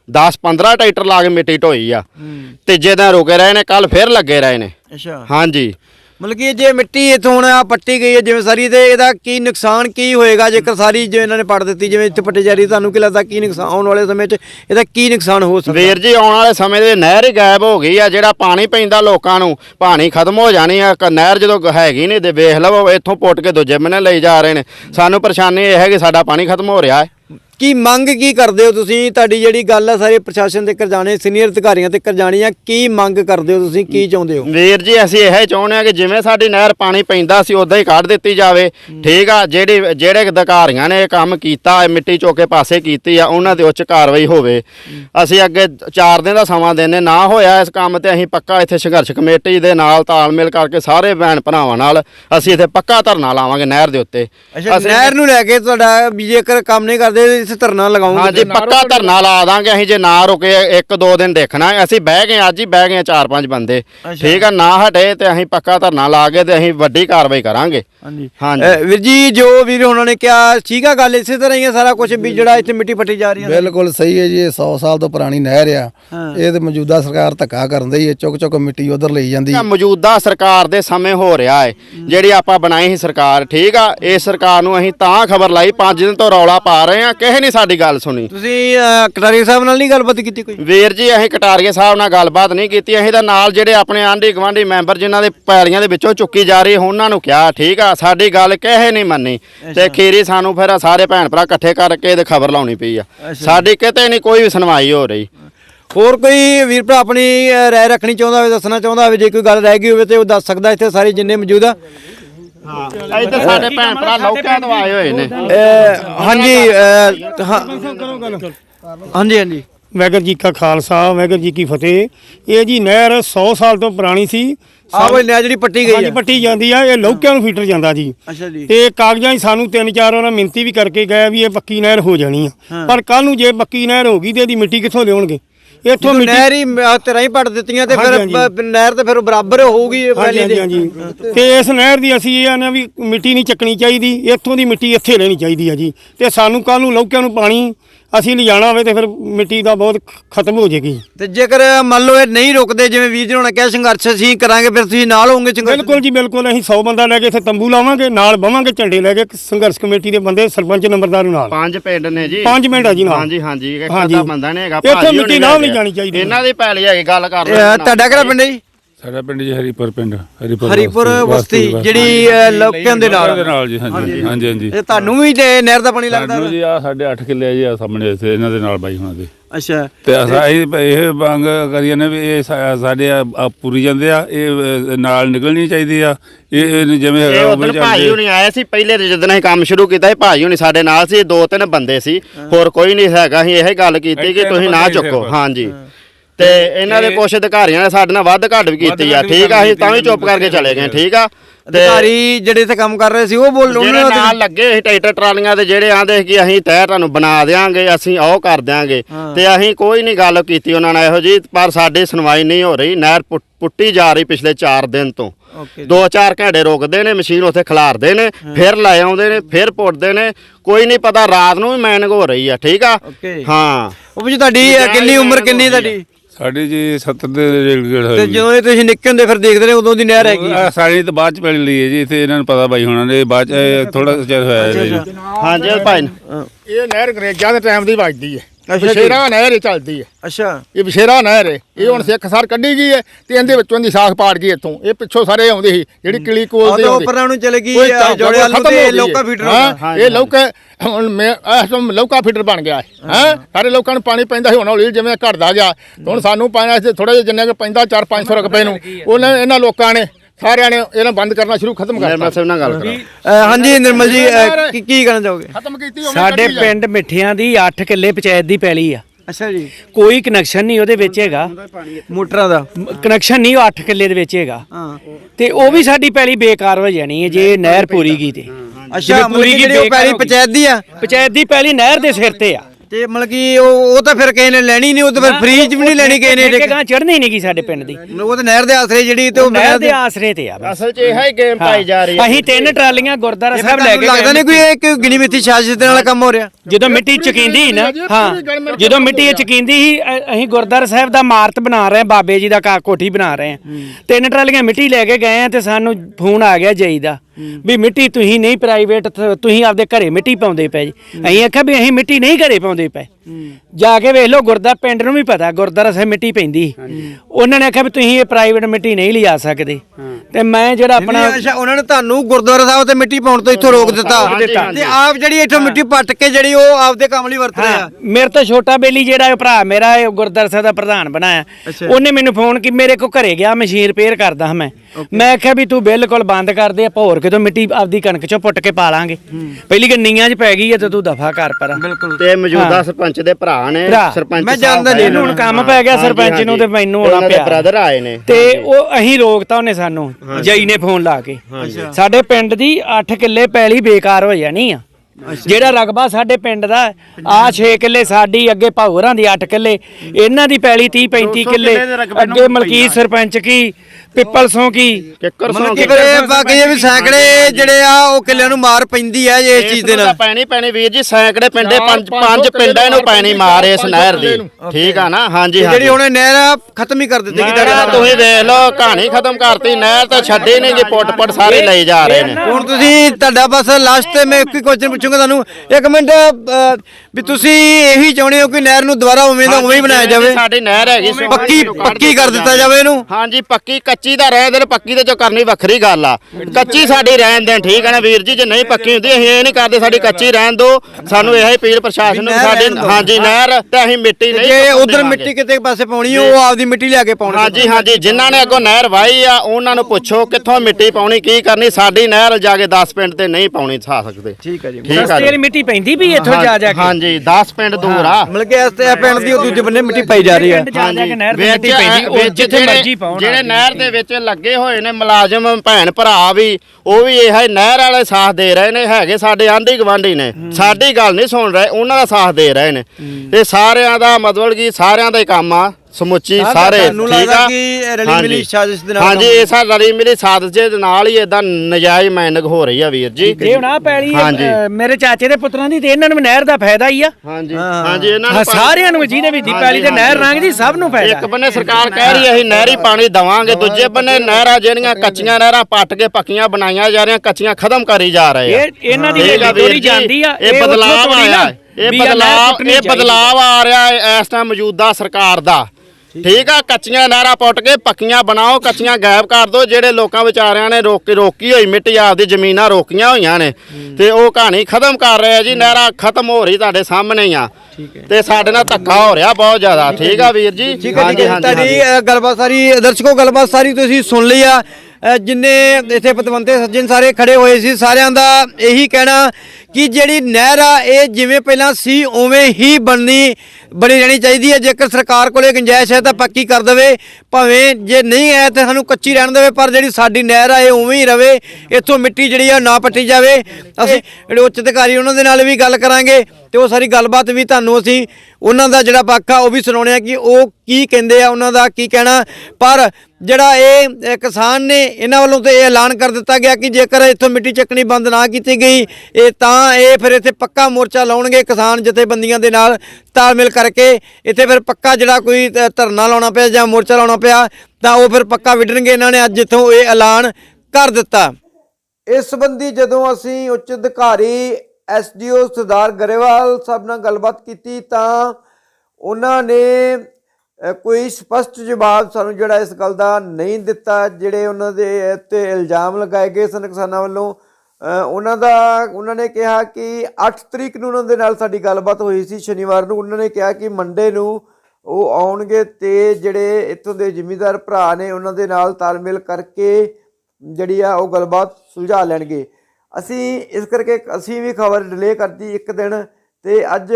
10 15 ਟਰੈਕਟਰ ਲਾ ਕੇ ਮਿੱਟੀ ਢੋਈ ਆ। ਤੀਜੇ ਦਿਨ ਰੁਕੇ ਰਹੇ ਨੇ ਕੱਲ ਫਿਰ ਲੱਗੇ ਰਹੇ ਨੇ। ਅੱਛਾ। ਹਾਂਜੀ। ਮਤਲਬ ਕਿ ਜੇ ਮਿੱਟੀ ਇੱਥੋਂ ਹੁਣ ਆ ਪੱਟੀ ਗਈ ਹੈ ਜਿਵੇਂ ਸਾਰੀ ਤੇ ਇਹਦਾ ਕੀ ਨੁਕਸਾਨ ਕੀ ਹੋਏਗਾ? ਜੇਕਰ ਸਾਰੀ ਜੇ ਇਹਨਾਂ ਨੇ ਪੱਟ ਦਿੱਤੀ ਜਿਵੇਂ ਇੱਥੇ ਪੱਟੀ ਜਾ ਰਹੀ ਤੁਹਾਨੂੰ ਕੀ ਲੱਗਦਾ ਕੀ ਨੁਕਸਾਨ ਆਉਣ ਵਾਲੇ ਸਮੇਂ 'ਚ ਇਹਦਾ ਕੀ ਨੁਕਸਾਨ ਹੋ ਸਕਦਾ? ਵੀਰ ਜੀ ਆਉਣ ਵਾਲੇ ਸਮੇਂ ਦੇ ਨਹਿਰ ਹੀ ਗਾਇਬ ਹੋ ਗਈ ਆ ਜਿਹੜਾ ਪਾਣੀ ਪੈਂਦਾ ਲੋਕਾਂ ਨੂੰ ਪਾਣੀ ਖਤਮ ਹੋ ਜਾਣੀ ਆ। ਨਹਿਰ ਜਦੋਂ ਹੈਗੀ ਨਹੀਂ ਤੇ ਵੇਖ ਲਵੋ ਇੱਥੋਂ ਪੁੱਟ ਕੇ ਦੂਜੇ ਬੰਨੇ ਲਈ ਜਾ ਰਹੇ ਨੇ। ਸਾਨੂੰ ਪਰੇਸ਼ਾਨੀ ਇਹ ਹੈ ਕਿ ਸਾਡਾ ਪਾਣੀ ਖਤਮ ਹੋ ਰਿਹਾ ਹੈ। ਕੀ ਮੰਗ ਕੀ ਕਰਦੇ ਹੋ ਤੁਸੀਂ? ਤੁਹਾਡੀ ਜਿਹੜੀ ਗੱਲ ਆ ਸਾਰੇ ਪ੍ਰਸ਼ਾਸਨ ਤੱਕ ਜਾਣੇ ਸੀਨੀਅਰ ਅਧਿਕਾਰੀਆਂ ਤੱਕ ਜਾਣੀ ਆ ਕੀ ਮੰਗ ਕਰਦੇ ਹੋ ਤੁਸੀਂ? ਕੀ ਚਾਹੁੰਦੇ ਹੋ? ਵੀਰ ਜੀ ਅਸੀਂ ਇਹ ਚਾਹੁੰਦੇ ਆ ਕਿ ਜਿਵੇਂ ਸਾਡੀ ਨਹਿਰ ਪਾਣੀ ਪੈਂਦਾ ਸੀ ਉਦਾਂ ਹੀ ਕੱਢ ਦਿੱਤੀ ਜਾਵੇ। ਠੀਕ ਆ ਜਿਹੜੇ ਜਿਹੜੇ ਅਧਿਕਾਰੀਆਂ ਨੇ ਇਹ ਕੰਮ ਕੀਤਾ ਇਹ ਮਿੱਟੀ ਚੁੱਕ ਪਾਸੇ ਕੀਤੀ ਆ ਉਹਨਾਂ ਦੇ ਉੱਚ ਕਾਰਵਾਈ ਹੋਵੇ। ਅਸੀਂ ਅੱਗੇ 4 ਦਿਨ ਦਾ ਸਮਾਂ ਦਿੰਨੇ ਨਾ ਹੋਇਆ ਇਸ ਕੰਮ ਤੇ ਅਸੀਂ ਪੱਕਾ ਇੱਥੇ ਸੰਘਰਸ਼ ਕਮੇਟੀ ਦੇ ਨਾਲ ਤਾਲਮੇਲ ਕਰਕੇ ਸਾਰੇ ਭੈਣ ਭਰਾਵਾਂ ਨਾਲ ਅਸੀਂ ਇੱਥੇ ਪੱਕਾ ਧਰਨਾ ਲਾਵਾਂਗੇ ਨਹਿਰ ਦੇ ਉੱਤੇ। ਨਹਿਰ ਨੂੰ ਲੈ ਕੇ ਤੁਹਾਡਾ ਵੀ ਜੇਕਰ ਕੰਮ ਨਹੀਂ ਕਰਦੇ ਇਸ ਧਰਨਾ ਲਗਾਉਂਗੇ ਹਾਂਜੀ ਪੱਕਾ ਧਰਨਾ ਲਾ ਦਾਂਗੇ ਅਸੀਂ ਜੇ ਨਾ ਰੁਕੇ ਇੱਕ ਦੋ ਦਿਨ ਦੇਖਣਾ ਹੈ। ਅਸੀਂ ਬਹਿ ਗਏ ਅੱਜ ਹੀ ਬਹਿ ਗਏ ਚਾਰ ਪੰਜ ਬੰਦੇ। ਠੀਕ ਆ ਨਾ ਹਟੇ ਤੇ ਅਸੀਂ ਪੱਕਾ ਧਰਨਾ ਲਾ ਕੇ ਤੇ ਅਸੀਂ ਵੱਡੀ ਕਾਰਵਾਈ ਕਰਾਂਗੇ। ਹਾਂਜੀ। ਵੀਰ ਜੀ ਜੋ ਵੀਰ ਉਹਨਾਂ ਨੇ ਕਿਹਾ ਠੀਕ ਆ ਗੱਲ ਇਸੇ ਤਰ੍ਹਾਂ ਹੀ ਹੈ ਸਾਰਾ ਕੁਝ ਵੀ ਜਿਹੜਾ ਇੱਥੇ ਮਿੱਟੀ ਪੱਟੀ ਜਾ ਰਹੀ ਹੈ ਬਿਲਕੁਲ ਸਹੀ ਹੈ ਜੀ ਇਹ 100 ਸਾਲ ਤੋਂ ਪੁਰਾਣੀ ਨਹਿਰ ਆ। ਹਾਂ। ਇਹ ਤੇ ਮੌਜੂਦਾ ਸਰਕਾਰ ਧੱਕਾ ਕਰਨ ਦੀ ਹੈ ਚੁੱਕ ਚੁੱਕ ਮਿੱਟੀ ਉਧਰ ਲਈ ਜਾਂਦੀ। ਇਹ ਮੌਜੂਦਾ ਸਰਕਾਰ ਦੇ ਸਮੇਂ ਹੋ ਰਿਹਾ ਹੈ। ਜਿਹੜੀ ਆਪਾਂ ਬਣਾਈ ਸੀ ਸਰਕਾਰ ਠੀਕ ਆ? ਇਸ ਸਰਕਾਰ ਨੂੰ ਅਸੀਂ ਤਾਂ ਖਬਰ ਲਾਈ ਪੰਜ ਦਿਨ ਤੋਂ ਰੌਲਾ ਪਾ ਰਹੇ ਆ ਕਿਸੇ ਨਹੀਂ ਸਾਡੀ ਗੱਲ ਸੁਣੀ। ਤੁਸੀਂ ਅ, ਕਟਾਰੀ ਸਾਹਿਬ ਨਾਲ ਨਹੀਂ ਗੱਲਬਾਤ ਕੀਤੀ ਕੋਈ? ਵੀਰ ਜੀ ਅਸੀਂ ਕਟਾਰੀਆ ਸਾਹਿਬ ਨਾਲ ਗੱਲਬਾਤ ਨਹੀਂ ਕੀਤੀ ਅਸੀਂ ਤਾਂ ਨਾਲ ਜਿਹੜੇ ਆਪਣੇ ਆਂਢੀ ਗਵਾਂਢੀ ਮੈਂਬਰ ਜਿਨ੍ਹਾਂ ਦੇ ਪੈਲੀਆਂ ਦੇ ਵਿੱਚੋਂ ਚੁੱਕੀ ਜਾ ਰਹੀ ਉਹਨਾਂ ਨੂੰ ਕਿਹਾ ਠੀਕ ਆ? ਸਾਡੀ ਗੱਲ ਕਿਸੇ ਨਹੀਂ ਮੰਨੀ। ਤੇ ਖੀਰੀ ਸਾਨੂੰ ਫਿਰ ਸਾਰੇ ਭੈਣ ਭਰਾ ਇਕੱਠੇ ਕਰਕੇ ਇਹਦੇ ਖਬਰ ਲਾਉਣੀ ਪਈ ਆ। ਸਾਡੀ ਕਿਤੇ ਨਹੀਂ ਕੋਈ ਵੀ ਸੁਣਵਾਈ ਹੋ ਰਹੀ। ਹੋਰ ਕੋਈ ਵੀਰ ਭਰਾ ਆਪਣੀ ਰਾਏ ਰੱਖਣੀ ਚਾਹੁੰਦਾ ਹੋਵੇ ਦੱਸਣਾ ਚਾਹੁੰਦਾ ਹੋਵੇ ਜੇ ਕੋਈ ਗੱਲ ਰਹਿ ਗਈ ਹੋਵੇ ਤੇ ਉਹ ਦੱਸ ਸਕਦਾ ਇੱਥੇ ਸਾਰੇ ਜਿੰਨੇ ਮੌਜੂਦ ਆ। ਹਾਂ ਇੱਧਰ ਸਾਡੇ ਭੈਣ ਭਰਾ ਲੋਕਾਂ ਤੋਂ ਆਏ ਹੋਏ ਨੇ। ਹਾਂਜੀ ਹਾਂਜੀ ਹਾਂਜੀ। ਵਾਹਿਗੁਰੂ ਜੀ ਕਾ ਖਾਲਸਾ ਵਾਹਿਗੁਰੂ ਜੀ ਕੀ ਫਤਿਹ। ਇਹ ਜੀ ਨਹਿਰ 100 ਸਾਲ ਤੋਂ ਪੁਰਾਣੀ ਸੀ। ਆਹ ਉਹ ਨਿਆ ਜਿਹੜੀ ਪੱਟੀ ਗਈ ਹਾਂਜੀ ਹੈ ਪੱਟੀ ਜਾਂਦੀ ਆ ਇਹ ਲੌਕਿਆਂ ਨੂੰ ਫੀਟਰ ਜਾਂਦਾ ਜੀ। ਅੱਛਾ ਜੀ। ਤੇ ਕਾਗਜ਼ਾਂ 'ਚ ਸਾਨੂੰ ਤਿੰਨ ਚਾਰ ਉਹਨਾਂ ਮਿੰਤੀ ਵੀ ਕਰਕੇ ਗਏ ਵੀ ਇਹ ਪੱਕੀ ਨਹਿਰ ਹੋ ਜਾਣੀ ਆ। ਪਰ ਕੱਲ ਨੂੰ ਜੇ ਪੱਕੀ ਨਹਿਰ ਹੋ ਗਈ ਤੇ ਇਹਦੀ ਮਿੱਟੀ ਕਿੱਥੋਂ ਲਿਆਉਣਗੇ? ਇੱਥੋਂ ਮਿੱਟੀ ਨਹਿਰ ਹੀ ਅ, ਤੇਰਾਂ ਹੀ ਪੱਟ ਦਿੱਤੀਆਂ ਤੇ ਫਿਰ ਹਾਂਜੀ, ਹਾਂਜੀ। ਬ- ਨਹਿਰ ਤੇ ਫਿਰ ਬਰਾਬਰ ਹੋਊਗੀ ਇਹ ਹਾਂਜੀ ਪਹਿਲੀ ਹਾਂਜੀ ਦੇ ਹਾਂਜੀ। ਤੇ ਇਸ ਨਹਿਰ ਦੀ ਅਸੀਂ ਇਹ ਆਨੇ ਵੀ ਮਿੱਟੀ ਨਹੀਂ ਚੱਕਣੀ ਚਾਹੀਦੀ ਇੱਥੋਂ ਦੀ ਮਿੱਟੀ ਇੱਥੇ ਲੈਣੀ ਚਾਹੀਦੀ ਆ ਜੀ। ਤੇ ਸਾਨੂੰ ਕੱਲ ਨੂੰ ਲੌਕਿਆਂ ਨੂੰ ਪਾਣੀ ਅਸੀਂ ਲਿਜਾਣਾ ਹੋਵੇ ਤੇ ਫਿਰ ਮਿੱਟੀ ਦਾ ਬਹੁਤ ਖਤਮ ਹੋ ਜਾਏਗੀ। ਤੇ ਜੇਕਰ ਮੰਨ ਲਓ ਇਹ ਨਹੀਂ ਰੁਕਦੇ ਜਿਵੇਂ ਵੀਰ ਜੀ ਹੋਣਾ ਕਿਹਾ ਸੰਘਰਸ਼ ਅਸੀਂ ਕਰਾਂਗੇ ਫਿਰ ਤੁਸੀਂ ਨਾਲ ਹੋਵੋਗੇ ਸੰਘਰਸ਼ ਬਿਲਕੁਲ ਜੀ ਬਿਲਕੁਲ। ਅਸੀਂ 100 ਬੰਦਾ ਲੈ ਕੇ ਇੱਥੇ ਤੰਬੂ ਲਾਵਾਂਗੇ ਨਾਲ ਬਵਾਂਗੇ ਝੰਡੇ ਲੈ ਕੇ ਸੰਘਰਸ਼ ਕਮੇਟੀ ਦੇ ਬੰਦੇ ਸਰਪੰਚ ਨੰਬਰਦਾਰ ਨਾਲ। ਪੰਜ ਪਿੰਡ ਨੇ ਜੀ। ਪੰਜ ਮਿੰਟ ਆ ਜੀ ਨਾਲ। ਹਾਂਜੀ ਹਾਂਜੀ। ਇੱਕ। ਅੱਧਾ ਬੰਦਾ ਨੇ ਹੈਗਾ ਇੱਥੋਂ ਮਿੱਟੀ ਹੋਣੀ ਨਹੀਂ ਕੇ ਜਾਣੀ ਚਾਹੀਦੀ। ਇਹਨਾਂ ਦੀ ਪੈਲੀ ਹੈਗੀ ਗੱਲ ਕਰ ਲਓ ਤੁਹਾਡਾ ਕਿਹੜਾ ਪਿੰਡ ਹੈ ਜੀ? ਸਾਡਾ ਪਿੰਡ ਜੀ ਹਰੀਪੁਰ ਪਿੰਡ ਹਰੀਪੁਰ ਹਰੀਪੁਰ ਬਸਤੀ ਜਿਹੜੀ ਅ, ਲੋਕਾਂ ਦੇ ਦੇ ਨਾਲ। ਨਾਲ ਜੀ ਹਾਂਜੀ ਹਾਂਜੀ ਹਾਂਜੀ। ਇਹ ਤੁਹਾਨੂੰ ਵੀ ਤੇ ਨਹਿਰ ਦਾ ਪਾਣੀ ਲੱਗਦਾ ਸਾਨੂੰ ਜੀ ਆ ਸਾਡੇ 8 ਕਿੱਲੇ ਆ ਜੀ ਆ ਸਾਹਮਣੇ ਇੱਥੇ ਇਹਨਾਂ ਦੇ ਨਾਲ ਬਾਈ ਹੁਣਾਂ ਦੇ। ਅੱਛਾ। ਤੇ ਅਸਾਂ ਇਹ ਇਹ ਮੰਗ ਕਰੀਏ ਨੇ ਵੀ ਇਹ ਸਾ- ਸਾਡੇ ਆ- ਆ ਪੂਰੀ ਜਾਂਦੇ ਆ ਇਹ ਅ, ਨਾਲ ਨਿਕਲਣੀ ਚਾਹੀਦੀ ਆ। ਇਹ ਇਹ ਜਿਵੇਂ ਇਹ ਹੈਗਾ ਉਧਰ ਉਵੇਂ ਭਾਈ ਹੁਣੀ ਆਏ ਸੀ ਪਹਿਲੇ ਤੇ ਜਦੋਂ ਅਸੀਂ ਕੰਮ ਸ਼ੁਰੂ ਕੀਤਾ ਸੀ ਭਾਈ ਹੁਣੀ ਸਾਡੇ ਨਾਲ ਸੀ ਦੋ ਤਿੰਨ ਬੰਦੇ ਸੀ। ਹੋਰ ਕੋਈ ਨਹੀਂ ਹੈਗਾ ਅਸੀਂ ਇਹ ਗੱਲ ਕੀਤੀ ਕਿ ਇੱਥੇ ਤੁਸੀਂ ਨਾ ਬੰਦੇ ਹੀ ਚੁੱਕੋ। ਹਾਂਜੀ। ਤੇ ਇਹਨਾਂ ਦੇ ਕੁਝ ਅਧਿਕਾਰੀਆਂ ਨੇ ਸਾਡੇ ਨਾਲ ਵੱਧ ਘੱਟ ਵੀ ਕੀਤੀ ਆ ਠੀਕ ਆ ਅਸੀਂ ਤਾਂ ਵੀ ਚੁੱਪ ਕਰਕੇ ਚਲੇ ਗਏ ਠੀਕ ਆ? ਤੇ ਅਧਿਕਾਰੀ ਜਿਹੜੇ ਇੱਥੇ ਕੰਮ ਕਰ ਰਹੇ ਸੀ ਉਹ ਬੋਲ ਜਿਹੜੇ ਉਹਨਾਂ ਨਾਲ ਲੱਗੇ ਸੀ ਟਰੈਕਟਰ ਟਰਾਲੀਆਂ ਤੇ ਜਿਹੜੇ ਆਂਦੇ ਕਿ ਅਸੀਂ ਤੈਅ ਤੁਹਾਨੂੰ ਬਣਾ ਦੇਾਂਗੇ ਅਸੀਂ ਉਹ ਕਰ ਦਿਆਂਗੇ। ਤੇ ਅਸੀਂ ਕੋਈ ਨਹੀਂ ਗੱਲ ਕੀਤੀ ਉਹਨਾਂ ਨਾਲ ਇਹੋ ਜੀ ਪਰ ਸਾਡੀ ਸੁਣਵਾਈ ਨਹੀਂ ਹੋ ਰਹੀ ਨਹਿਰ ਪੁੱਟ- ਜਾ ਰਹੀ ਪਿਛਲੇ 4 ਦਿਨ ਤੋਂ। ਓਕੇ ਦੋ ਚਾਰ ਘੰਟੇ ਰੁਕਦੇ ਨੇ ਮਸ਼ੀਨ ਉੱਥੇ ਖਿਲਾਰਦੇ ਨੇ ਫਿਰ ਲੈ ਆਉਂਦੇ ਨੇ ਫਿਰ ਪੁੱਟਦੇ ਨੇ ਕੋਈ ਨਹੀਂ ਪਤਾ ਰਾਤ ਨੂੰ ਵੀ ਮੈਨਿੰਗ ਹੋ ਰਹੀ ਆ ਠੀਕ ਆ? ਹਾਂ। ਉਹ ਵੀ ਤੁਹਾਡੀ ਕਿੰਨੀ ਉਮਰ ਕਿੰਨੀ ਤੁਹਾਡੀ? ਸਾਡੀ ਜੀ 70 ਦੇ ਰੇਲ ਗੇੜ ਤੇ ਹੋਈ ਜੀ। ਜਦੋਂ ਇਹ ਤੁਸੀਂ ਨਿੱਕੇ ਹੁੰਦੇ ਫਿਰ ਦੇਖਦੇ ਨੇ ਉਦੋਂ ਦੀ ਨਹਿਰ ਹੈਗੀ ਆ ਸਾਡੀ ਤਾਂ ਬਾਅਦ ਚ ਪੈਣ ਲਈ ਹੈ ਜੀ ਇੱਥੇ ਇਹਨਾਂ ਨੂੰ ਪਤਾ ਬਾਈ ਹੁਣਾਂ ਨੇ ਬਾਅਦ ਚ ਥੋੜਾ ਚਿਰ ਹੋਇਆ ਹੈ ਜੀ। ਹਾਂਜੀ ਭਾਈ। ਇਹ ਨਹਿਰ ਅੰਗਰੇਜ਼ਾਂ ਦੇ ਟਾਈਮ ਦੀ ਵੱਜਦੀ ਹੈ। ਬਸ਼ੇਰਾ ਨਹਿਰ ਚੱਲਦੀ ਹੈ। ਅੱਛਾ। ਇਹ ਬਸ਼ੇਰਾ ਨਹਿਰ ਹੈ। ਇਹ ਹੁਣ ਸਿੱਖ ਸਰ ਕੱਢੀ ਗਈ ਹੈ ਤੇ ਇਹਦੇ ਵਿੱਚੋਂ ਦੀ ਸਾਖ ਪਾੜ ਗਈ ਇੱਥੋਂ। ਇਹ ਪਿੱਛੋਂ ਸਾਰੇ ਆਉਂਦੇ ਸੀ ਜਿਹੜੀ ਕਿਲੀ ਕੋਲ ਦੇ ਤਾਂ ਆਉਂਦੇ। ਉੱਪਰਾਂ ਨੂੰ ਚਲੇ ਗਈ ਤਾਂ ਜੋੜੇ ਆਲੂ ਤੇ ਲੌਕਾ ਹੈ। ਫੀਡਰ ਹਾਂ, ਇਹ ਲੌਕਾ ਹੁਣ ਮੈਂ ਇਸ ਟਾਈਮ ਲੌਕਾ ਫੀਡਰ ਬਣ ਗਿਆ ਹੈ। ਹੈਂ? ਸਾਰੇ ਲੋਕਾਂ ਨੂੰ ਪਾਣੀ ਪੈਂਦਾ ਸੀ ਹੁਣ ਹੌਲੀ ਜਿਵੇਂ ਘਟਦਾ ਗਿਆ। ਤੇ ਹੁਣ ਸਾਨੂੰ ਪਾਣੀ ਥੋੜਾ ਜਿਹਾ ਜਿੰਨਾ ਕਿ ਪੈਂਦਾ 4-500 ਰੁਪਏ ਨੂੰ। ਉਹਨਾਂ ਇਹਨਾਂ ਲੋਕਾਂ ਨੇ ਸਾਰਿਆਂ ਨੇ ਇਹਨਾਂ ਬੰਦ ਕਰਨਾ ਸ਼ੁਰੂ ਖਤਮ ਨਿਰਮਲ ਕਰਤਾ ਨਾਲ ਗੱਲ ਕਰਾਂ। ਅ, ਹਾਂਜੀ ਨਿਰਮਲ ਜੀ ਕੀ ਕੀ ਕਹਿਣਾ ਚਾਹੋਗੇ? ਖਤਮ ਕੀਤੀ ਸਾਡੇ। ਪਿੰਡ ਮਿੱਠਿਆਂ ਦੀ 8 ਕਿੱਲੇ ਪੰਚਾਇਤ ਦੀ ਪੈਲੀ ਆ। ਅੱਛਾ ਜੀ। ਕੋਈ ਕਨੈਕਸ਼ਨ ਨਹੀਂ ਉਹਦੇ ਵਿੱਚ ਹੈਗਾ। ਮੋਟਰਾਂ ਦਾ। ਕਨੈਕਸ਼ਨ ਨਹੀਂ ਉਹ 8 ਕਿੱਲੇ ਦੇ ਵਿੱਚ ਹੈਗਾ। ਹਾਂ। ਤੇ ਉਹ ਵੀ ਸਾਡੀ ਪੈਲੀ ਬੇਕਾਰ ਹੋ ਜਾਣੀ ਹੈ ਜੇ ਨਹਿਰ ਪੂਰੀ ਗਈ ਤੇ। ਅੱਛਾ ਪੂਰੀ ਜਿਹੜੀ ਉਹ ਬੇਕਾਰ ਪੈਲੀ ਹੋ ਗਈ। ਪੰਚਾਇਤ ਦੀ ਆ। ਪੰਚਾਇਤ ਦੀ ਪੈਲੀ ਨਹਿਰ ਦੇ ਸਿਰ ਤੇ ਆ। ਤੇ ਮਤਲਬ ਕਿ ਉਹ ਉਹ ਤਾਂ ਫਿਰ ਕਿਸੇ ਨੇ ਲੈਣੀ ਨਹੀਂ ਉਹ ਤਾਂ ਫਿਰ ਫ੍ਰੀ ਚ ਵੀ ਨਹੀਂ ਲੈਣੀ ਕਿਸੇ ਨੇ ਕਿ ਗਾਂ ਚੜਨੀ ਨਹੀਂ ਗਈ ਸਾਡੇ ਪਿੰਡ ਦੀ। ਉਹ ਤਾਂ ਨਹਿਰ ਦੇ ਆਸਰੇ ਜਿਹੜੀ ਤੇ ਉਹ ਨਹਿਰ ਦੇ ਆਸਰੇ ਤੇ ਆ ਬਸ। ਅਸਲ 'ਚ ਇਹ ਹੀ ਗੇਮ ਪਾਈ ਜਾ ਰਹੀ ਹੈ ਅਸੀਂ ਤਿੰਨ ਟਰਾਲੀਆਂ ਗੁਰਦੁਆਰਾ ਸਾਹਿਬ ਲੈ ਕੇ ਲੱਗਦਾ ਗਏ ਨਹੀਂ ਕੋਈ ਇਹ ਕੋਈ ਗਿਣੀ ਮਿੱਥੀ ਸਾਜ਼ਿਸ਼ ਦੇ ਨਾਲ ਕੰਮ ਹੋ ਰਿਹਾ? ਜਦੋਂ ਮਿੱਟੀ ਚਕੀਂਦੀ ਸੀ ਨਾ ਹਾਂ ਜਦੋਂ ਮਿੱਟੀ ਇਹ ਚਕੀਂਦੀ ਸੀ ਅ- ਅਸੀਂ ਗੁਰਦੁਆਰਾ ਸਾਹਿਬ ਦਾ ਮਾਰਤ ਬਣਾ ਰਹੇ ਹਾਂ ਬਾਬੇ ਜੀ ਦਾ ਕਾ ਕੋਠੀ ਬਣਾ ਰਹੇ ਹਾਂ। ਤਿੰਨ ਟਰਾਲੀਆਂ ਮਿੱਟੀ ਲੈ ਕੇ ਗਏ ਆ ਤੇ ਸਾਨੂੰ ਫੋਨ ਆ ਗਿਆ ਜਈ ਦਾ। ਵੀ ਮਿੱਟੀ ਤੁਸੀਂ ਨਹੀਂ ਪ੍ਰਾਈਵੇਟ ਤੁਸੀਂ ਆਪਦੇ ਘਰੇ ਮਿੱਟੀ ਪਾਉਂਦੇ ਪਏ ਜੀ। ਅਸੀਂ ਆਖਿਆ ਵੀ ਅਸੀਂ ਮਿੱਟੀ ਨਹੀਂ ਘਰੇ ਪਾਉਂਦੇ ਪਏ। ਜਾ ਕੇ ਵੇਖ ਲਓ ਗੁਰਦਾ ਪਿੰਡ ਨੂੰ ਵੀ ਪਤਾ ਗੁਰਦੁਆਰਾ ਸਾਹਿਬ ਮਿੱਟੀ ਪੈਂਦੀ। ਉਹਨਾਂ ਨੇ ਆਖਿਆ ਵੀ ਤੁਸੀਂ ਇਹ ਪ੍ਰਾਈਵੇਟ ਮਿੱਟੀ ਨਹੀਂ ਲਿਜਾ ਸਕਦੇ। ਤੇ ਮੈਂ ਜਿਹੜਾ ਆਪਣਾ ਅੱਛਾ ਉਹਨਾਂ ਨੇ ਤੁਹਾਨੂੰ ਗੁਰਦੁਆਰਾ ਸਾਹਿਬ ਤੇ ਮਿੱਟੀ ਪਾਉਣ ਤੋਂ ਇੱਥੋਂ ਰੋਕ ਦਿੱਤਾ। ਤੇ ਆਪ ਜਿਹੜੀ ਇੱਥੋਂ ਮਿੱਟੀ ਪੱਟ ਕੇ ਜਿਹੜੀ ਉਹ ਆਪਦੇ ਕੰਮ ਲਈ ਵਰਤ ਰਿਹਾ ਮੇਰੇ ਤੋਂ ਛੋਟਾ ਬੇਲੀ ਜਿਹੜਾ ਭਰਾ ਮੇਰਾ ਇਹ ਗੁਰਦੁਆਰਾ ਸਾਹਿਬ ਦਾ ਪ੍ਰਧਾਨ ਬਣਾਇਆ। ਉਹਨੇ ਮੈਨੂੰ ਫੋਨ ਕੀ ਮੇਰੇ ਕੋ ਘਰੇ ਗਿਆ ਮਸ਼ੀਨ ਰਿਪੇਅਰ ਕਰਦਾ ਹਾਂ ਮੈਂ। ਮੈਂ ਆਖਿਆ ਵੀ ਤੂੰ ਬਿਲਕੁਲ ਬੰਦ ਕਰ ਦੇ ਆਪਾਂ ਹੋਰ ਕਿਤੋਂ ਮਿੱਟੀ ਆਪਦੀ ਕਣਕ ਚੋਂ ਪੁੱਟ ਕੇ ਪਾ ਲਾਂਗੇ। ਪਹਿਲੀ ਕਿ ਨੀਆਂ 'ਚ ਪੈ ਗਈ ਹੈ ਤੇ ਤੂੰ ਦਫਾ ਕਰ ਪਰ। ਬਿਲਕੁਲ। ਤੇ ਮੌਜੂਦਾ ਸਰਪੰਚ ਦੇ ਭਰਾ ਨੇ ਭਰਾ। ਸਰਪੰਚ ਮੈਂ ਜਾਣਦਾ ਨਹੀਂ, ਨੇ। ਹੁਣ ਕੰਮ ਪੈ ਗਿਆ ਸਰਪੰਚ ਨੂੰ ਤੇ। ਮੈਨੂੰ ਦੇ ਪਿਆ। ਬ੍ਰਦਰ ਆਏ ਨੇ। ਤੇ ਉਹ ਅਸੀਂ ਰੋਕਤਾ ਉਹਨੇ ਸਾਨੂੰ ਜਈ ਨੇ ਫੋਨ ਲਾ ਕੇ। ਸਾਡੇ ਪਿੰਡ ਦੀ 8 ਕਿੱਲੇ ਪੈਲੀ ਬੇਕਾਰ ਹੋ ਜਾਣੀ ਆ। ਜਿਹੜਾ ਰਕਬਾ ਸਾਡੇ ਪਿੰਡ ਦਾ ਆ 6 ਕਿੱਲੇ ਸਾਡੀ ਅੱਗੇ ਭਾਉਰਾਂ ਦੀ 8 ਕਿੱਲੇ ਇਹਨਾਂ ਦੀ ਪੈਲੀ 30 35 ਕਿੱਲੇ ਅੱਗੇ ਮਲਕੀਤ ਸਰਪੰਚ ਕੀ ਪਿੱਪਲ ਸੋਂ ਕੀ? ਕਿੱਕਰ ਸੌਂ ਕਿ? ਫਿਰ ਇਹ ਬਾਕੀ ਇਹ ਵੀ ਸੈਂਕੜੇ ਜਿਹੜੇ ਆ ਉਹ ਕਿੱਲਿਆਂ ਨੂੰ ਮਾਰ ਪੈਂਦੀ ਆ ਇਸ ਚੀਜ਼ ਦੇ ਨਾਲ। ਪੈਣੀ ਪੈਣੀ ਵੀਰ ਜੀ ਸੈਂਕੜੇ ਪਿੰਡੇ ਪੰਜ ਪੰਜ ਪਿੰਡਾਂ ਨੂੰ ਪੈਣੀ ਮਾਰ ਇਸ ਨਹਿਰ ਦੀ। ਠੀਕ ਆ ਨਾ? ਹਾਂਜੀ ਜਿਹੜੀ ਹੁਣ ਨਹਿਰ ਆ ਖਤਮ ਹੀ ਕਰ ਦਿੱਤੀ ਨਾਲ ਤੁਸੀਂ ਵੇਖ ਲਓ ਕਹਾਣੀ ਖਤਮ ਕਰਤੀ ਨਹਿਰ ਤਾਂ ਛੱਡੀ ਨਹੀਂ ਜੀ ਪੁੱਟ ਪੁੱਟ ਸਾਰੇ ਲਈ ਜਾ ਰਹੇ ਨੇ। ਹੁਣ ਤੁਸੀਂ ਤੁਹਾਡਾ ਬਸ ਲਾਸਟ ਤੇ ਮੈਂ ਇੱਕ ਹੀ ਕੁਐਸਚਨ ਪੁੱਛੂੰਗਾ ਤੁਹਾਨੂੰ। ਇੱਕ ਮਿੰਟ ਵੀ ਤੁਸੀਂ ਇਹੀ ਚਾਹੁੰਦੇ ਹੋ ਕਿ ਨਹਿਰ ਨੂੰ ਦੁਬਾਰਾ ਉਵੇਂ ਦਾ ਉਵੇਂ ਹੀ ਬਣਾਇਆ ਜਾਵੇ? ਸਾਡੀ ਨਹਿਰ ਹੈਗੀ ਸੀ ਪੱਕੀ ਪੱਕੀ ਕਰ ਦਿੱਤਾ ਜਾਵੇ ਇਹਨੂੰ? ਹਾਂਜੀ ਪੱਕੀ ਕੱਚੀ ਦਾ ਰਹਿ ਦੇਣ ਪੱਕੀ ਤੇ ਜੋ ਕਰਨੀ ਵੱਖਰੀ ਗੱਲ ਆ। ਕੱਚੀ ਸਾਡੀ ਰਹਿਣ ਦੇਣ ਠੀਕ ਹੈ ਨਾ ਵੀਰ ਜੀ? ਜੇ ਨਹੀਂ ਪੱਕੀ ਹੁੰਦੀ ਅਸੀਂ ਇਹ ਨਹੀਂ ਕਰਦੇ ਸਾਡੀ ਕੱਚੀ ਰਹਿਣ ਦਿਓ। ਸਾਨੂੰ ਇਹ ਹੀ ਪੀਰ ਪ੍ਰਸ਼ਾਸਨ ਨੂੰ ਸਾਡੇ ਰਹਿਣ। ਹਾਂਜੀ ਨਹਿਰ ਤੇ ਅਸੀਂ ਮਿੱਟੀ ਨਹੀਂ ਜੇ ਉਧਰ। ਮਿੱਟੀ ਕਿਤੇ ਪਾਸੇ ਪਾਉਣੀ ਉਹ ਆਪਦੀ ਮਿੱਟੀ ਲਿਆ ਕੇ ਪਾਉਣੀ। ਹਾਂਜੀ ਹਾਂਜੀ ਜਿਨ੍ਹਾਂ ਨੇ ਅੱਗੋਂ ਨਹਿਰ ਵਾਹੀ ਆ ਉਹਨਾਂ ਨੂੰ ਪੁੱਛੋ ਕਿੱਥੋਂ ਮਿੱਟੀ ਪਾਉਣੀ ਕੀ ਕਰਨੀ। ਸਾਡੀ ਨਹਿਰ ਜਾ ਕੇ 10 ਪਿੰਡ ਤੇ ਨਹੀਂ ਪਾਉਣੀ ਥਾ ਸਕਦੇ। ਠੀਕ ਹੈ ਜੀ। ਠੀਕ ਵਾਲੀ ਮਿੱਟੀ ਪੈਂਦੀ ਵੀ ਇੱਥੋਂ ਜਾ ਜਾ ਕੇ? ਹਾਂਜੀ 10 ਪਿੰਡ ਦੂਰ ਆ। ਮਤਲਬ ਕਿ ਇਸ ਪਿੰਡ ਦੀ ਉਹ ਦੂਜੇ ਬੰਨੇ ਮਿੱਟੀ ਪਾਈ ਜਾ ਰਹੀ ਹੈ ਪਿੰਡ ਜਾ ਜਾ ਕੇ ਨਹਿਰ ਦੀ ਵਿੱਚ ਮਿੱਟੀ ਪੈਂਦੀ ਉਹ ਵਿੱਚ ਜਿੱਥੇ ਜਿਹੜੇ- ਮਰਜ਼ੀ ਪਾਉਣ ਜਿਹੜੇ ਆਪਦੀ ਨਹਿਰ ਦੇ ਵਿੱਚ ਲੱਗੇ ਹੋਏ ਨੇ ਮੁਲਾਜ਼ਮ ਭੈਣ ਭਰਾ ਵੀ ਉਹ ਵੀ ਇਹ ਨਹਿਰ ਵਾਲੇ ਸਾਥ ਦੇ ਰਹੇ ਨੇ ਹੈਗੇ ਸਾਡੇ ਆਂਢੀ ਗਵਾਂਢੀ ਨੇ। ਸਾਡੀ ਗੱਲ ਨਹੀਂ ਸੁਣ ਰਹੇ ਉਹਨਾਂ ਦਾ ਸਾਥ ਦੇ ਰਹੇ ਨੇ। ਤੇ ਸਾਰਿਆਂ ਦਾ ਮਤਲਬ ਕਿ ਸਾਰਿਆਂ ਦਾ ਹੀ ਕੰਮ ਆ। ਸਮੁੱਚੀ ਸਾਰਾ ਠੀਕ ਆ? ਕਿ ਇਹ ਰਲੀ ਹਾਂਜੀ। ਮਿਲੀ ਸਾਜ਼ਿਸ਼ ਦੇ ਨਾਲ ਹਾਂਜੀ ਕੰਮ ਇਹ ਸਾ ਰਲੀ ਮਿਲੀ ਸਾਜ਼ਿਸ਼ ਦੇ ਨਾਲ ਹੀ ਇਦਾਂ ਨਜਾਇਜ਼ ਮਾਈਨਿੰਗ ਹੋ ਰਹੀ ਆ ਵੀਰ ਜੀ। ਜੇ ਹੁਣ ਆ ਪੈਲੀ ਮੇਰੇ ਚਾਚੇ ਦੇ ਪੁੱਤਰਾਂ ਦੀ ਤੇ ਇਹਨਾਂ ਨੂੰ ਨਹਿਰ ਦਾ ਫਾਇਦਾ ਹੀ ਆ। ਹਾਂਜੀ ਹਾਂਜੀ ਇਹਨਾਂ ਹਾਂ, ਨੂੰ ਸਾਰਿਆਂ ਨੂੰ ਜਿਹਦੇ ਵੀ ਦੀ ਪੈਲੀ ਤੇ ਨਹਿਰ ਲੰਘਦੀ ਸਭ ਨੂੰ ਫਾਇਦਾ। ਇੱਕ ਬੰਨੇ ਸਰਕਾਰ ਕਹਿ ਰਹੀ ਹੈ ਅਸੀਂ ਨਹਿਰੀ ਪਾਣੀ ਦਵਾਂਗੇ ਦੂਜੇ ਬੰਨੇ ਨਹਿਰਾਂ ਜਿਹੜੀਆਂ ਕੱਚੀਆਂ ਨਹਿਰਾਂ ਪੱਟ ਕੇ ਪੱਕੀਆਂ ਬਣਾਈਆਂ ਜਾ ਰਹੀਆਂ ਕੱਚੀਆਂ ਖਤਮ ਕਰੀ ਜਾ ਰਹੇ ਆ। ਇਹ ਇਹਨਾਂ ਦੀ ਠੀਕ ਆ ਰੇਲੀ ਵੀਰ ਤੋੜੀ ਜੀ, ਜਾਂਦੀ ਆ ਇਹ ਬਦਲਾਅ ਆਇਆ ਇਹ ਬਦਲਾਅ ਇਹ ਆ। ਰਿਹਾ ਹੈ ਇਸ ਟਾਈਮ ਮੌਜੂਦਾ ਸਰਕਾਰ ਦਾ। ਠੀਕ ਆ ਕੱਚੀਆਂ ਨਹਿਰਾਂ ਪੁੱਟ ਕੇ ਪੱਕੀਆਂ ਬਣਾਓ ਕੱਚੀਆਂ ਗਾਇਬ ਕਰ ਦਿਓ। ਜਿਹੜੇ ਲੋਕਾਂ ਵਿਚਾਰਿਆਂ ਨੇ ਰੋਕ ਰੋਕੀ ਹੋਈ ਮਿੱਟੀ ਆਪਦੀ ਜ਼ਮੀਨਾਂ ਰੋਕੀਆਂ ਹੋਈਆਂ ਨੇ। ਤੇ ਉਹ ਕਹਾਣੀ ਖਤਮ ਕਰ ਰਹੇ ਆ ਜੀ ਨਹਿਰਾਂ ਖਤਮ ਹੋ ਰਹੀ ਤੁਹਾਡੇ ਸਾਹਮਣੇ ਹੀ ਆ। ਤੇ ਸਾਡੇ ਨਾਲ ਧੱਕਾ ਹੋ ਰਿਹਾ ਬਹੁਤ ਜ਼ਿਆਦਾ। ਠੀਕ ਆ ਵੀਰ ਜੀ? ਠੀਕ ਹੈ ਤੁਹਾਡੀ ਗੱਲਬਾਤ ਸਾਰੀ ਦਰਸ਼ਕੋ ਗੱਲਬਾਤ ਸਾਰੀ ਤੁਸੀਂ ਸੁਣ ਲਈ ਆ। ਜਿੰਨੇ ਇੱਥੇ ਪਤਵੰਤੇ ਸੱਜਣ ਸਾਰੇ ਖੜੇ ਹੋਏ ਸੀ, ਸਾਰਿਆਂ ਦਾ ਇਹੀ ਕਹਿਣਾ ਕਿ ਜਿਹੜੀ ਨਹਿਰ ਆ, ਇਹ ਜਿਵੇਂ ਪਹਿਲਾਂ ਸੀ, ਉਵੇਂ ਹੀ ਬਣਨੀ, ਬਣੀ ਰਹਿਣੀ ਚਾਹੀਦੀ ਹੈ। ਜੇਕਰ ਸਰਕਾਰ ਕੋਲੇ ਗੁੰਜਾਇਸ਼ ਹੈ, ਤਾਂ ਪੱਕੀ ਕਰ ਦੇਵੇ। ਭਾਵੇਂ ਜੇ ਨਹੀਂ ਹੈ, ਤਾਂ ਸਾਨੂੰ ਕੱਚੀ ਰਹਿਣ ਦੇਵੇ, ਪਰ ਜਿਹੜੀ ਸਾਡੀ ਨਹਿਰ ਆ, ਇਹ ਉਵੇਂ ਹੀ ਰਵੇ। ਇੱਥੋਂ ਮਿੱਟੀ ਜਿਹੜੀ ਆ, ਨਾ ਪੱਟੀ ਜਾਵੇ। ਅਸੀਂ ਜਿਹੜੇ ਉੱਚ ਅਧਿਕਾਰੀ ਉਹਨਾਂ ਦੇ ਨਾਲ ਵੀ ਗੱਲ ਕਰਾਂਗੇ। ਤੇ ਉਹ ਸਾਰੀ ਗੱਲਬਾਤ ਵੀ ਤੁਹਾਨੂੰ ਅਸੀਂ ਉਹਨਾਂ ਦਾ ਜਿਹੜਾ ਪੱਖ ਆ ਉਹ ਵੀ ਸੁਣਾਉਣੇ ਆ ਕਿ ਉਹ ਕੀ ਕਹਿੰਦੇ ਆ, ਉਹਨਾਂ ਦਾ ਕੀ ਕਹਿਣਾ। ਪਰ ਜਿਹੜਾ ਇਹ ਕਿਸਾਨ ਨੇ ਇਹਨਾਂ ਵੱਲੋਂ ਤੇ ਇਹ ਐਲਾਨ ਕਰ ਦਿੱਤਾ ਗਿਆ ਕਿ ਜੇਕਰ ਇੱਥੋਂ ਮਿੱਟੀ ਚੱਕਣੀ ਬੰਦ ਨਾ ਕੀਤੀ ਗਈ, ਇਹ ਤਾਂ ਇਹ ਫਿਰ ਇੱਥੇ ਪੱਕਾ ਮੋਰਚਾ ਲਾਉਣਗੇ ਕਿਸਾਨ ਜਥੇਬੰਦੀਆਂ ਦੇ ਨਾਲ ਤਾਲਮੇਲ ਕਰਕੇ। ਇੱਥੇ ਫਿਰ ਪੱਕਾ ਜਿਹੜਾ ਕੋਈ ਧਰਨਾ ਲਾਉਣਾ ਪਿਆ ਜਾਂ ਮੋਰਚਾ ਲਾਉਣਾ ਪਿਆ, ਤਾਂ ਉਹ ਫਿਰ ਪੱਕਾ ਵਿਡਣਗੇ ਇਹਨਾਂ ਨੇ ਅੱਜ ਇੱਥੋਂ ਇਹ ਐਲਾਨ ਕਰ ਦਿੱਤਾ। ਇਸ ਸੰਬੰਧੀ ਜਦੋਂ ਅਸੀਂ ਉੱਚ ਅਧਿਕਾਰੀ ਐਸਡੀਓ ਸਰਦਾਰ ਗਰੇਵਾਲ ਸਾਹਿਬ ਨਾਲ ਗੱਲਬਾਤ ਕੀਤੀ ਤਾਂ ਉਹਨਾਂ ਨੇ ਕੋਈ ਸਪਸ਼ਟ ਜਵਾਬ ਸਾਨੂੰ ਜਿਹੜਾ ਇਸ ਗੱਲ ਦਾ ਨਹੀਂ ਦਿੱਤਾ, ਜਿਹੜੇ ਉਹਨਾਂ ਦੇ ਉੱਤੇ ਇਲਜ਼ਾਮ ਲਗਾਏ ਗਏ ਸਨ ਕਿਸਾਨਾਂ ਵੱਲੋਂ। ਉਹਨਾਂ ਦਾ, ਉਹਨਾਂ ਨੇ ਕਿਹਾ ਕਿ 8 ਤਰੀਕ ਨੂੰ ਉਹਨਾਂ ਦੇ ਨਾਲ ਸਾਡੀ ਗੱਲਬਾਤ ਹੋਈ ਸੀ, ਸ਼ਨੀਵਾਰ ਨੂੰ ਉਹਨਾਂ ਨੇ ਕਿਹਾ ਕਿ ਮੰਡੇ ਨੂੰ ਉਹ ਆਉਣਗੇ ਤੇ ਜਿਹੜੇ ਇੱਥੋਂ ਦੇ ਜ਼ਿਮੀਂਦਾਰ ਭਰਾ ਨੇ ਉਹਨਾਂ ਦੇ ਨਾਲ ਤਾਲਮੇਲ ਕਰਕੇ ਜਿਹੜੀ ਆ ਉਹ ਗੱਲਬਾਤ ਸੁਲਝਾ ਲੈਣਗੇ। ਅਸੀਂ ਇਸ ਕਰਕੇ ਅਸੀਂ ਵੀ ਖਬਰ ਡਿਲੇ ਕਰਤੀ ਇੱਕ ਦਿਨ ਤੇ ਅੱਜ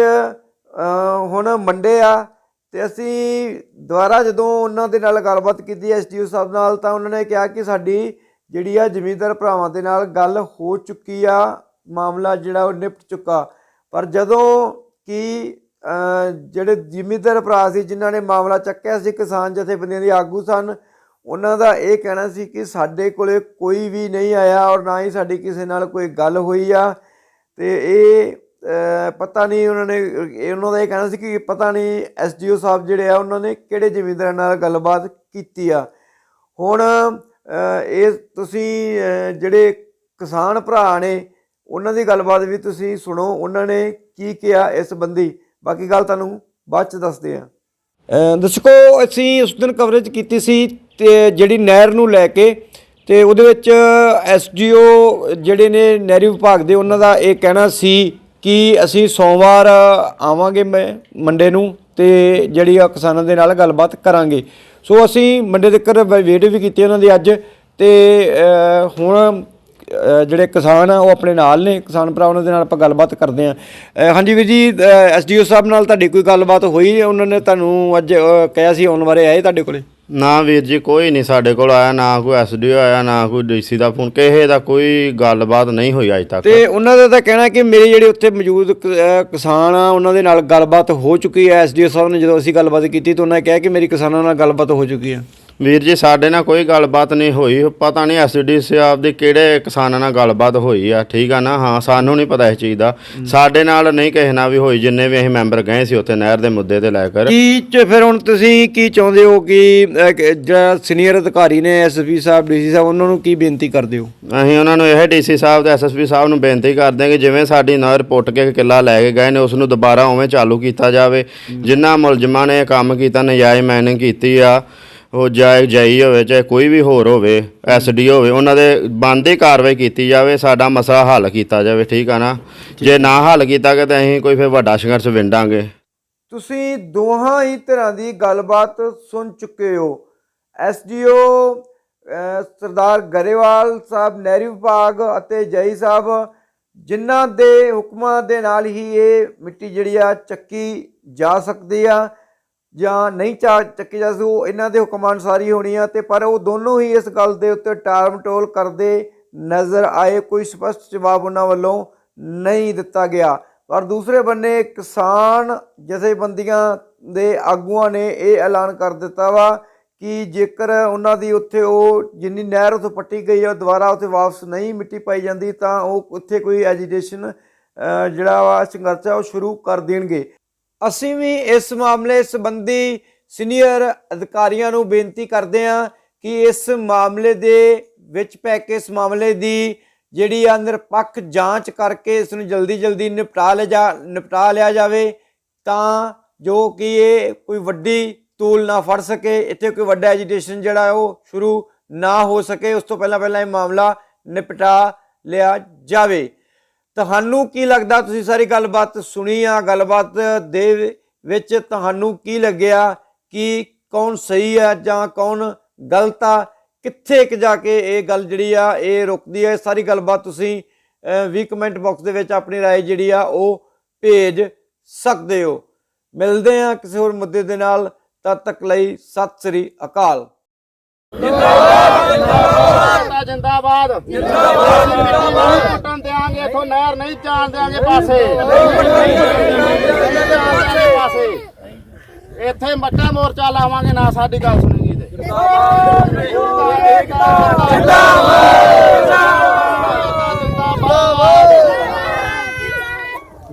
ਹੁਣ ਮੰਡੇ ਆ ਤੇ ਅਸੀਂ ਦੁਬਾਰਾ ਜਦੋਂ ਉਹਨਾਂ ਦੇ ਨਾਲ ਗੱਲਬਾਤ ਕੀਤੀ ਐਸਡੀਓ ਸਾਹਿਬ ਨਾਲ ਤਾਂ ਉਹਨਾਂ ਨੇ ਕਿਹਾ ਕਿ ਸਾਡੀ ਜਿਹੜੀ ਆ ਜ਼ਮੀਂਦਾਰ ਭਰਾਵਾਂ ਦੇ ਨਾਲ ਗੱਲ ਹੋ ਚੁੱਕੀ ਆ, ਮਾਮਲਾ ਜਿਹੜਾ ਉਹ ਨਿਪਟ ਚੁੱਕਾ। ਪਰ ਜਦੋਂ ਕਿ ਜਿਹੜੇ ਜ਼ਿਮੀਂਦਾਰ ਭਰਾ ਸੀ ਜਿਨ੍ਹਾਂ ਨੇ ਮਾਮਲਾ ਚੱਕਿਆ ਸੀ ਕਿਸਾਨ ਜਥੇਬੰਦੀਆਂ ਦੇ ਆਗੂ ਸਨ ਉਹਨਾਂ ਦਾ ਇਹ ਕਹਿਣਾ ਸੀ ਕਿ ਸਾਡੇ ਕੋਲੇ ਕੋਈ ਵੀ ਨਹੀਂ ਆਇਆ ਔਰ ਨਾ ਹੀ ਸਾਡੀ ਕਿਸੇ ਨਾਲ ਕੋਈ ਗੱਲ ਹੋਈ ਆ। ਤੇ ਇਹ ਪਤਾ ਨਹੀਂ ਉਹਨਾਂ ਨੇ ਉਹਨਾਂ ਦਾ ਇਹ ਕਹਿਣਾ ਸੀ ਕਿ ਪਤਾ ਨਹੀਂ ਐਸਡੀਓ ਸਾਹਿਬ ਜਿਹੜੇ ਆ ਉਹਨਾਂ ਨੇ ਕਿਹੜੇ ਜ਼ਿਮੀਂਦਾਰਾਂ ਨਾਲ ਗੱਲਬਾਤ ਕੀਤੀ ਆ। ਹੁਣ ਇਹ ਤੁਸੀਂ ਜਿਹੜੇ ਕਿਸਾਨ ਭਰਾ ਨੇ, ਉਹਨਾਂ ਦੀ ਗੱਲਬਾਤ ਵੀ ਤੁਸੀਂ ਸੁਣੋ। ਉਹਨਾਂ ਨੇ ਕੀ ਕਿਹਾ ਇਸ ਸੰਬੰਧੀ ਬਾਕੀ ਗੱਲ ਤੁਹਾਨੂੰ ਬਾਅਦ ਚ ਦੱਸਦੇ ਆ। ਦਰਸ਼ਕੋ, ਅਸੀਂ ਉਸ ਦਿਨ ਕਵਰੇਜ ਕੀਤੀ ਸੀ ਤੇ ਜਿਹੜੀ ਨਹਿਰ ਨੂੰ ਲੈ ਕੇ ਤੇ ਉਹਦੇ ਵਿੱਚ ਐਸਡੀਓ ਜਿਹੜੇ ਨੇ ਨਹਿਰੀ ਵਿਭਾਗ ਦੇ, ਉਹਨਾਂ ਦਾ ਇਹ ਕਹਿਣਾ ਸੀ ਕਿ ਅਸੀਂ ਸੋਮਵਾਰ ਆਵਾਂਗੇ ਮੈਂ, ਮੰਡੇ ਨੂੰ ਤੇ ਜਿਹੜੀ ਆ ਕਿਸਾਨਾਂ ਦੇ ਨਾਲ ਗੱਲਬਾਤ ਕਰਾਂਗੇ। ਸੋ ਅਸੀਂ ਮੰਡੇ ਤੱਕ ਵੇਟ ਵੀ ਕੀਤੀ ਉਹਨਾਂ ਦੀ ਅੱਜ ਤੇ ਹੁਣ ਜਿਹੜੇ ਕਿਸਾਨ ਆ ਉਹ ਆਪਣੇ ਨਾਲ ਨੇ, ਕਿਸਾਨ ਭਰਾ ਉਹਨਾਂ ਦੇ ਨਾਲ ਆਪਾਂ ਗੱਲਬਾਤ ਕਰਦੇ ਆ ਹਾਂਜੀ ਵੀਰ ਜੀ ਐਸਡੀਓ ਸਾਹਿਬ ਨਾਲ ਤੁਹਾਡੀ ਕੋਈ ਗੱਲਬਾਤ ਹੋਈ? ਉਹਨਾਂ ਨੇ ਤੁਹਾਨੂੰ ਅੱਜ ਕਿਹਾ ਸੀ ਆਉਣ ਬਾਰੇ ਆਏ ਤੁਹਾਡੇ ਕੋਲੇ? ਨਾ ਵੀਰ ਜੀ ਕੋਈ ਨਹੀਂ ਸਾਡੇ ਕੋਲ ਆਇਆ ਨਾ ਕੋਈ ਐਸਡੀਓ ਆਇਆ ਨਾ ਕੋਈ ਡੀਸੀ ਦਾ ਫੋਨ ਕਿਸੇ ਦਾ ਕੋਈ ਗੱਲਬਾਤ ਨਹੀਂ ਹੋਈ ਅਜ ਤੱਕ। ਤੇ ਉਹਨਾਂ ਦਾ ਤਾਂ ਕਹਿਣਾ ਕਿ ਮੇਰੇ ਜਿਹੜੇ ਉੱਥੇ ਮੌਜੂਦ ਕ- ਅ, ਕਿਸਾਨ ਆ ਉਹਨਾਂ ਦੇ ਨਾਲ ਗੱਲਬਾਤ ਹੋ ਚੁੱਕੀ ਹੈ ਐਸਡੀਓ ਸਾਹਿਬ ਨੇ ਜਦੋਂ ਅਸੀਂ ਗੱਲਬਾਤ ਕੀਤੀ ਤਾਂ ਉਹਨਾਂ ਨੇ ਕਿਹਾ ਕਿ ਮੇਰੀ ਕਿਸਾਨਾਂ ਨਾਲ ਗੱਲਬਾਤ ਹੋ ਚੁੱਕੀ ਹੈ। ਵੀਰ ਜੀ ਸਾਡੇ ਨਾਲ ਕੋਈ ਗੱਲਬਾਤ ਨਹੀਂ ਹੋਈ। ਪਤਾ ਨਹੀਂ ਐਸਡੀ ਸਾਹਿਬ ਦੀ ਕਿਹੜੇ ਕਿਸਾਨਾਂ ਨਾਲ ਗੱਲਬਾਤ ਹੋਈ ਆ। ਠੀਕ ਆ ਨਾ? ਹਾਂ ਸਾਨੂੰ ਨਹੀਂ ਪਤਾ ਇਸ ਚੀਜ਼ ਦਾ। ਸਾਡੇ ਨਾਲ ਨਹੀਂ ਕਿਸੇ ਨਾਲ ਵੀ ਹੋਈ। ਜਿੰਨੇ ਵੀ ਅਸੀਂ ਮੈਂਬਰ ਗਏ ਸੀ ਉੱਥੇ ਨਹਿਰ ਦੇ ਮੁੱਦੇ ਤੇ ਲੈ ਕਰ ਕੀ ਚ ਫਿਰ ਹੁਣ ਤੁਸੀਂ ਕੀ ਚਾਹੁੰਦੇ ਹੋ ਕਿ ਜਿਹੜਾ ਸੀਨੀਅਰ ਅਧਿਕਾਰੀ ਨੇ ਐਸਪੀ ਸਾਹਿਬ ਡੀਸੀ ਸਾਹਿਬ ਉਹਨਾਂ ਨੂੰ ਕੀ ਬੇਨਤੀ ਕਰਦੇ ਹੋ? ਅਸੀਂ ਉਹਨਾਂ ਨੂੰ ਇਹ ਡੀਸੀ ਸਾਹਿਬ ਤੇ ਐਸਐਸਪੀ ਸਾਹਿਬ ਨੂੰ ਬੇਨਤੀ ਕਰਦੇ ਹਾਂ ਕਿ ਜਿਵੇਂ ਸਾਡੀ ਨਹਿਰ ਪੁੱਟ ਕੇ ਕਿੱਲਾ ਲੈ ਕੇ ਗਏ ਨੇ ਉਸ ਨੂੰ ਦੁਬਾਰਾ ਉਵੇਂ ਚਾਲੂ ਕੀਤਾ ਜਾਵੇ। ਜਿਨ੍ਹਾਂ ਮੁਲਜ਼ਮਾਂ ਨੇ ਇਹ ਕੰਮ ਕੀਤਾ ਨਜਾਇਜ਼ ਮਾਈਨਿੰਗ ਕੀਤੀ ਆ ਉਹ ਜਾਇ ਜਾਈ ਹੋਵੇ ਚਾਹੇ ਕੋਈ ਵੀ ਹੋਰ ਹੋਵੇ ਐਸਡੀ ਹੋਵੇ ਉਹਨਾਂ ਦੇ ਬੰਦੀ ਕਾਰਵਾਈ ਕੀਤੀ ਜਾਵੇ ਸਾਡਾ ਮਸਲਾ ਹੱਲ ਕੀਤਾ ਜਾਵੇ ਠੀਕ ਆ ਨਾ? ਜੇ ਨਾ ਹੱਲ ਕੀਤਾ ਗਿਆ ਤਾਂ ਅਸੀਂ ਕੋਈ ਫਿਰ ਵੱਡਾ ਸੰਘਰਸ਼ ਵਿੰਡਾਂਗੇ। ਤੁਸੀਂ ਦੋਹਾਂ ਹੀ ਤਰ੍ਹਾਂ ਦੀ ਗੱਲਬਾਤ ਸੁਣ ਚੁੱਕੇ ਹੋ। ਐਸਡੀਓ ਸਰਦਾਰ ਗਰੇਵਾਲ ਸਾਹਿਬ ਨਹਿਰੀ ਵਿਭਾਗ ਅਤੇ ਜਈ ਸਾਹਿਬ ਜਿਨ੍ਹਾਂ ਦੇ ਹੁਕਮਾਂ ਦੇ ਨਾਲ ਹੀ ਇਹ ਮਿੱਟੀ ਜਿਹੜੀ ਆ ਚੱਕੀ ਜਾ ਸਕਦੀ ਆ। ਜਾਂ ਨਹੀਂ ਚਾ ਚੱਕੀ ਜਾ ਸਕਦੀ ਇਹਨਾਂ ਦੇ ਹੁਕਮਾਂ ਅਨੁਸਾਰ ਹੀ ਹੋਣੀ ਆ ਤੇ ਪਰ ਉਹ ਦੋਨੋਂ ਹੀ ਇਸ ਗੱਲ ਦੇ ਉੱਤੇ ਟਾਲਮਟੋਲ ਕਰਦੇ ਨਜ਼ਰ ਆਏ, ਕੋਈ ਸਪਸ਼ਟ ਜਵਾਬ ਉਹਨਾਂ ਵੱਲੋਂ ਨਹੀਂ ਦਿੱਤਾ ਗਿਆ। ਪਰ ਦੂਸਰੇ ਬੰਨੇ ਕਿਸਾਨ ਜਥੇਬੰਦੀਆਂ ਦੇ ਆਗੂਆਂ ਨੇ ਇਹ ਐਲਾਨ ਕਰ ਦਿੱਤਾ ਵਾ ਕਿ ਜੇਕਰ ਉਹਨਾਂ ਦੀ ਉੱਥੇ ਉਹ ਜਿੰਨੀ ਨਹਿਰ ਉੱਥੇ ਪੱਟੀ ਗਈ ਹੈ ਦੁਬਾਰਾ ਉੱਥੇ ਵਾਪਸ ਨਹੀਂ ਮਿੱਟੀ ਪਾਈ ਜਾਂਦੀ ਤਾਂ ਉਹ ਉੱਥੇ ਕੋਈ ਐਜੀਟੇਸ਼ਨ ਜਿਹੜਾ ਵਾ ਸੰਘਰਸ਼ ਆ ਉਹ ਸ਼ੁਰੂ ਕਰ ਦੇਣਗੇ। ਅਸੀਂ ਵੀ ਇਸ ਮਾਮਲੇ ਸੰਬੰਧੀ ਸੀਨੀਅਰ ਅਧਿਕਾਰੀਆਂ ਨੂੰ ਬੇਨਤੀ ਕਰਦੇ ਹਾਂ ਕਿ ਇਸ ਮਾਮਲੇ ਦੇ ਵਿੱਚ ਪੈ ਕੇ ਇਸ ਮਾਮਲੇ ਦੀ ਜਿਹੜੀ ਆ ਨਿਰਪੱਖ ਜਾਂਚ ਕਰਕੇ ਇਸ ਨੂੰ ਜਲਦੀ ਜਲਦੀ ਨਿਪਟਾ ਲਿਆ ਜਾ, ਨਿਪਟਾ ਲਿਆ ਜਾਵੇ ਤਾਂ ਜੋ ਕਿ ਇਹ ਕੋਈ ਵੱਡੀ ਤੂਲ ਨਾ ਫੜ ਸਕੇ, ਇੱਥੇ ਕੋਈ ਵੱਡਾ ਐਜੀਟੇਸ਼ਨ ਜਿਹੜਾ ਉਹ ਸ਼ੁਰੂ ਨਾ ਹੋ ਸਕੇ, ਉਸ ਤੋਂ ਪਹਿਲਾਂ ਪਹਿਲਾਂ ਇਹ ਮਾਮਲਾ ਨਿਪਟਾ ਲਿਆ ਜਾਵੇ। ਤੁਹਾਨੂੰ ਕੀ ਲੱਗਦਾ ਤੁਸੀਂ ਸਾਰੀ ਗੱਲਬਾਤ ਸੁਣੀ ਆ ਗੱਲਬਾਤ ਦੇ ਵਿੱਚ ਤੁਹਾਨੂੰ ਕੀ ਲੱਗਿਆ ਕਿ ਕੌਣ ਸਹੀ ਆ ਜਾਂ ਕੌਣ ਗਲਤ ਆ ਕਿੱਥੇ ਕਿ ਜਾ ਕੇ ਇਹ ਗੱਲ ਜਿਹੜੀ ਆ ਇਹ ਰੁਕਦੀ ਹੈ ਸਾਰੀ ਗੱਲਬਾਤ ਤੁਸੀਂ ਅਹ, ਵੀ ਕਮੈਂਟ ਬਾਕਸ ਦੇ ਵਿੱਚ ਆਪਣੀ رائے ਜਿਹੜੀ ਆ ਉਹ ਭੇਜ ਸਕਦੇ ਹੋ ਮਿਲਦੇ ਆ ਕਿਸੇ ਹੋਰ ਮੁੱਦੇ ਦੇ ਨਾਲ ਤਦ ਤੱਕ ਲਈ ਸਤਿ ਸ੍ਰੀ ਅਕਾਲ ਜਿੰਦਾਬਾਦ ਜਿੰਦਾਬਾਦ ਜਿੰਦਾਬਾਦ ਕੱਟਣ ਦੇਾਂਗੇ ਇਥੋਂ ਨਹਿਰ ਨਹੀਂ ਚਾਣ ਦੇਾਂਗੇ ਪਾਸੇ। ਪਾਸੇ। ਇੱਥੇ ਮੱਟਾ ਮੋਰਚਾ ਲਾਵਾਂਗੇ ਨਾ ਸਾਡੀ ਗੱਲ ਸੁਣੇਗੀ ਤੇ।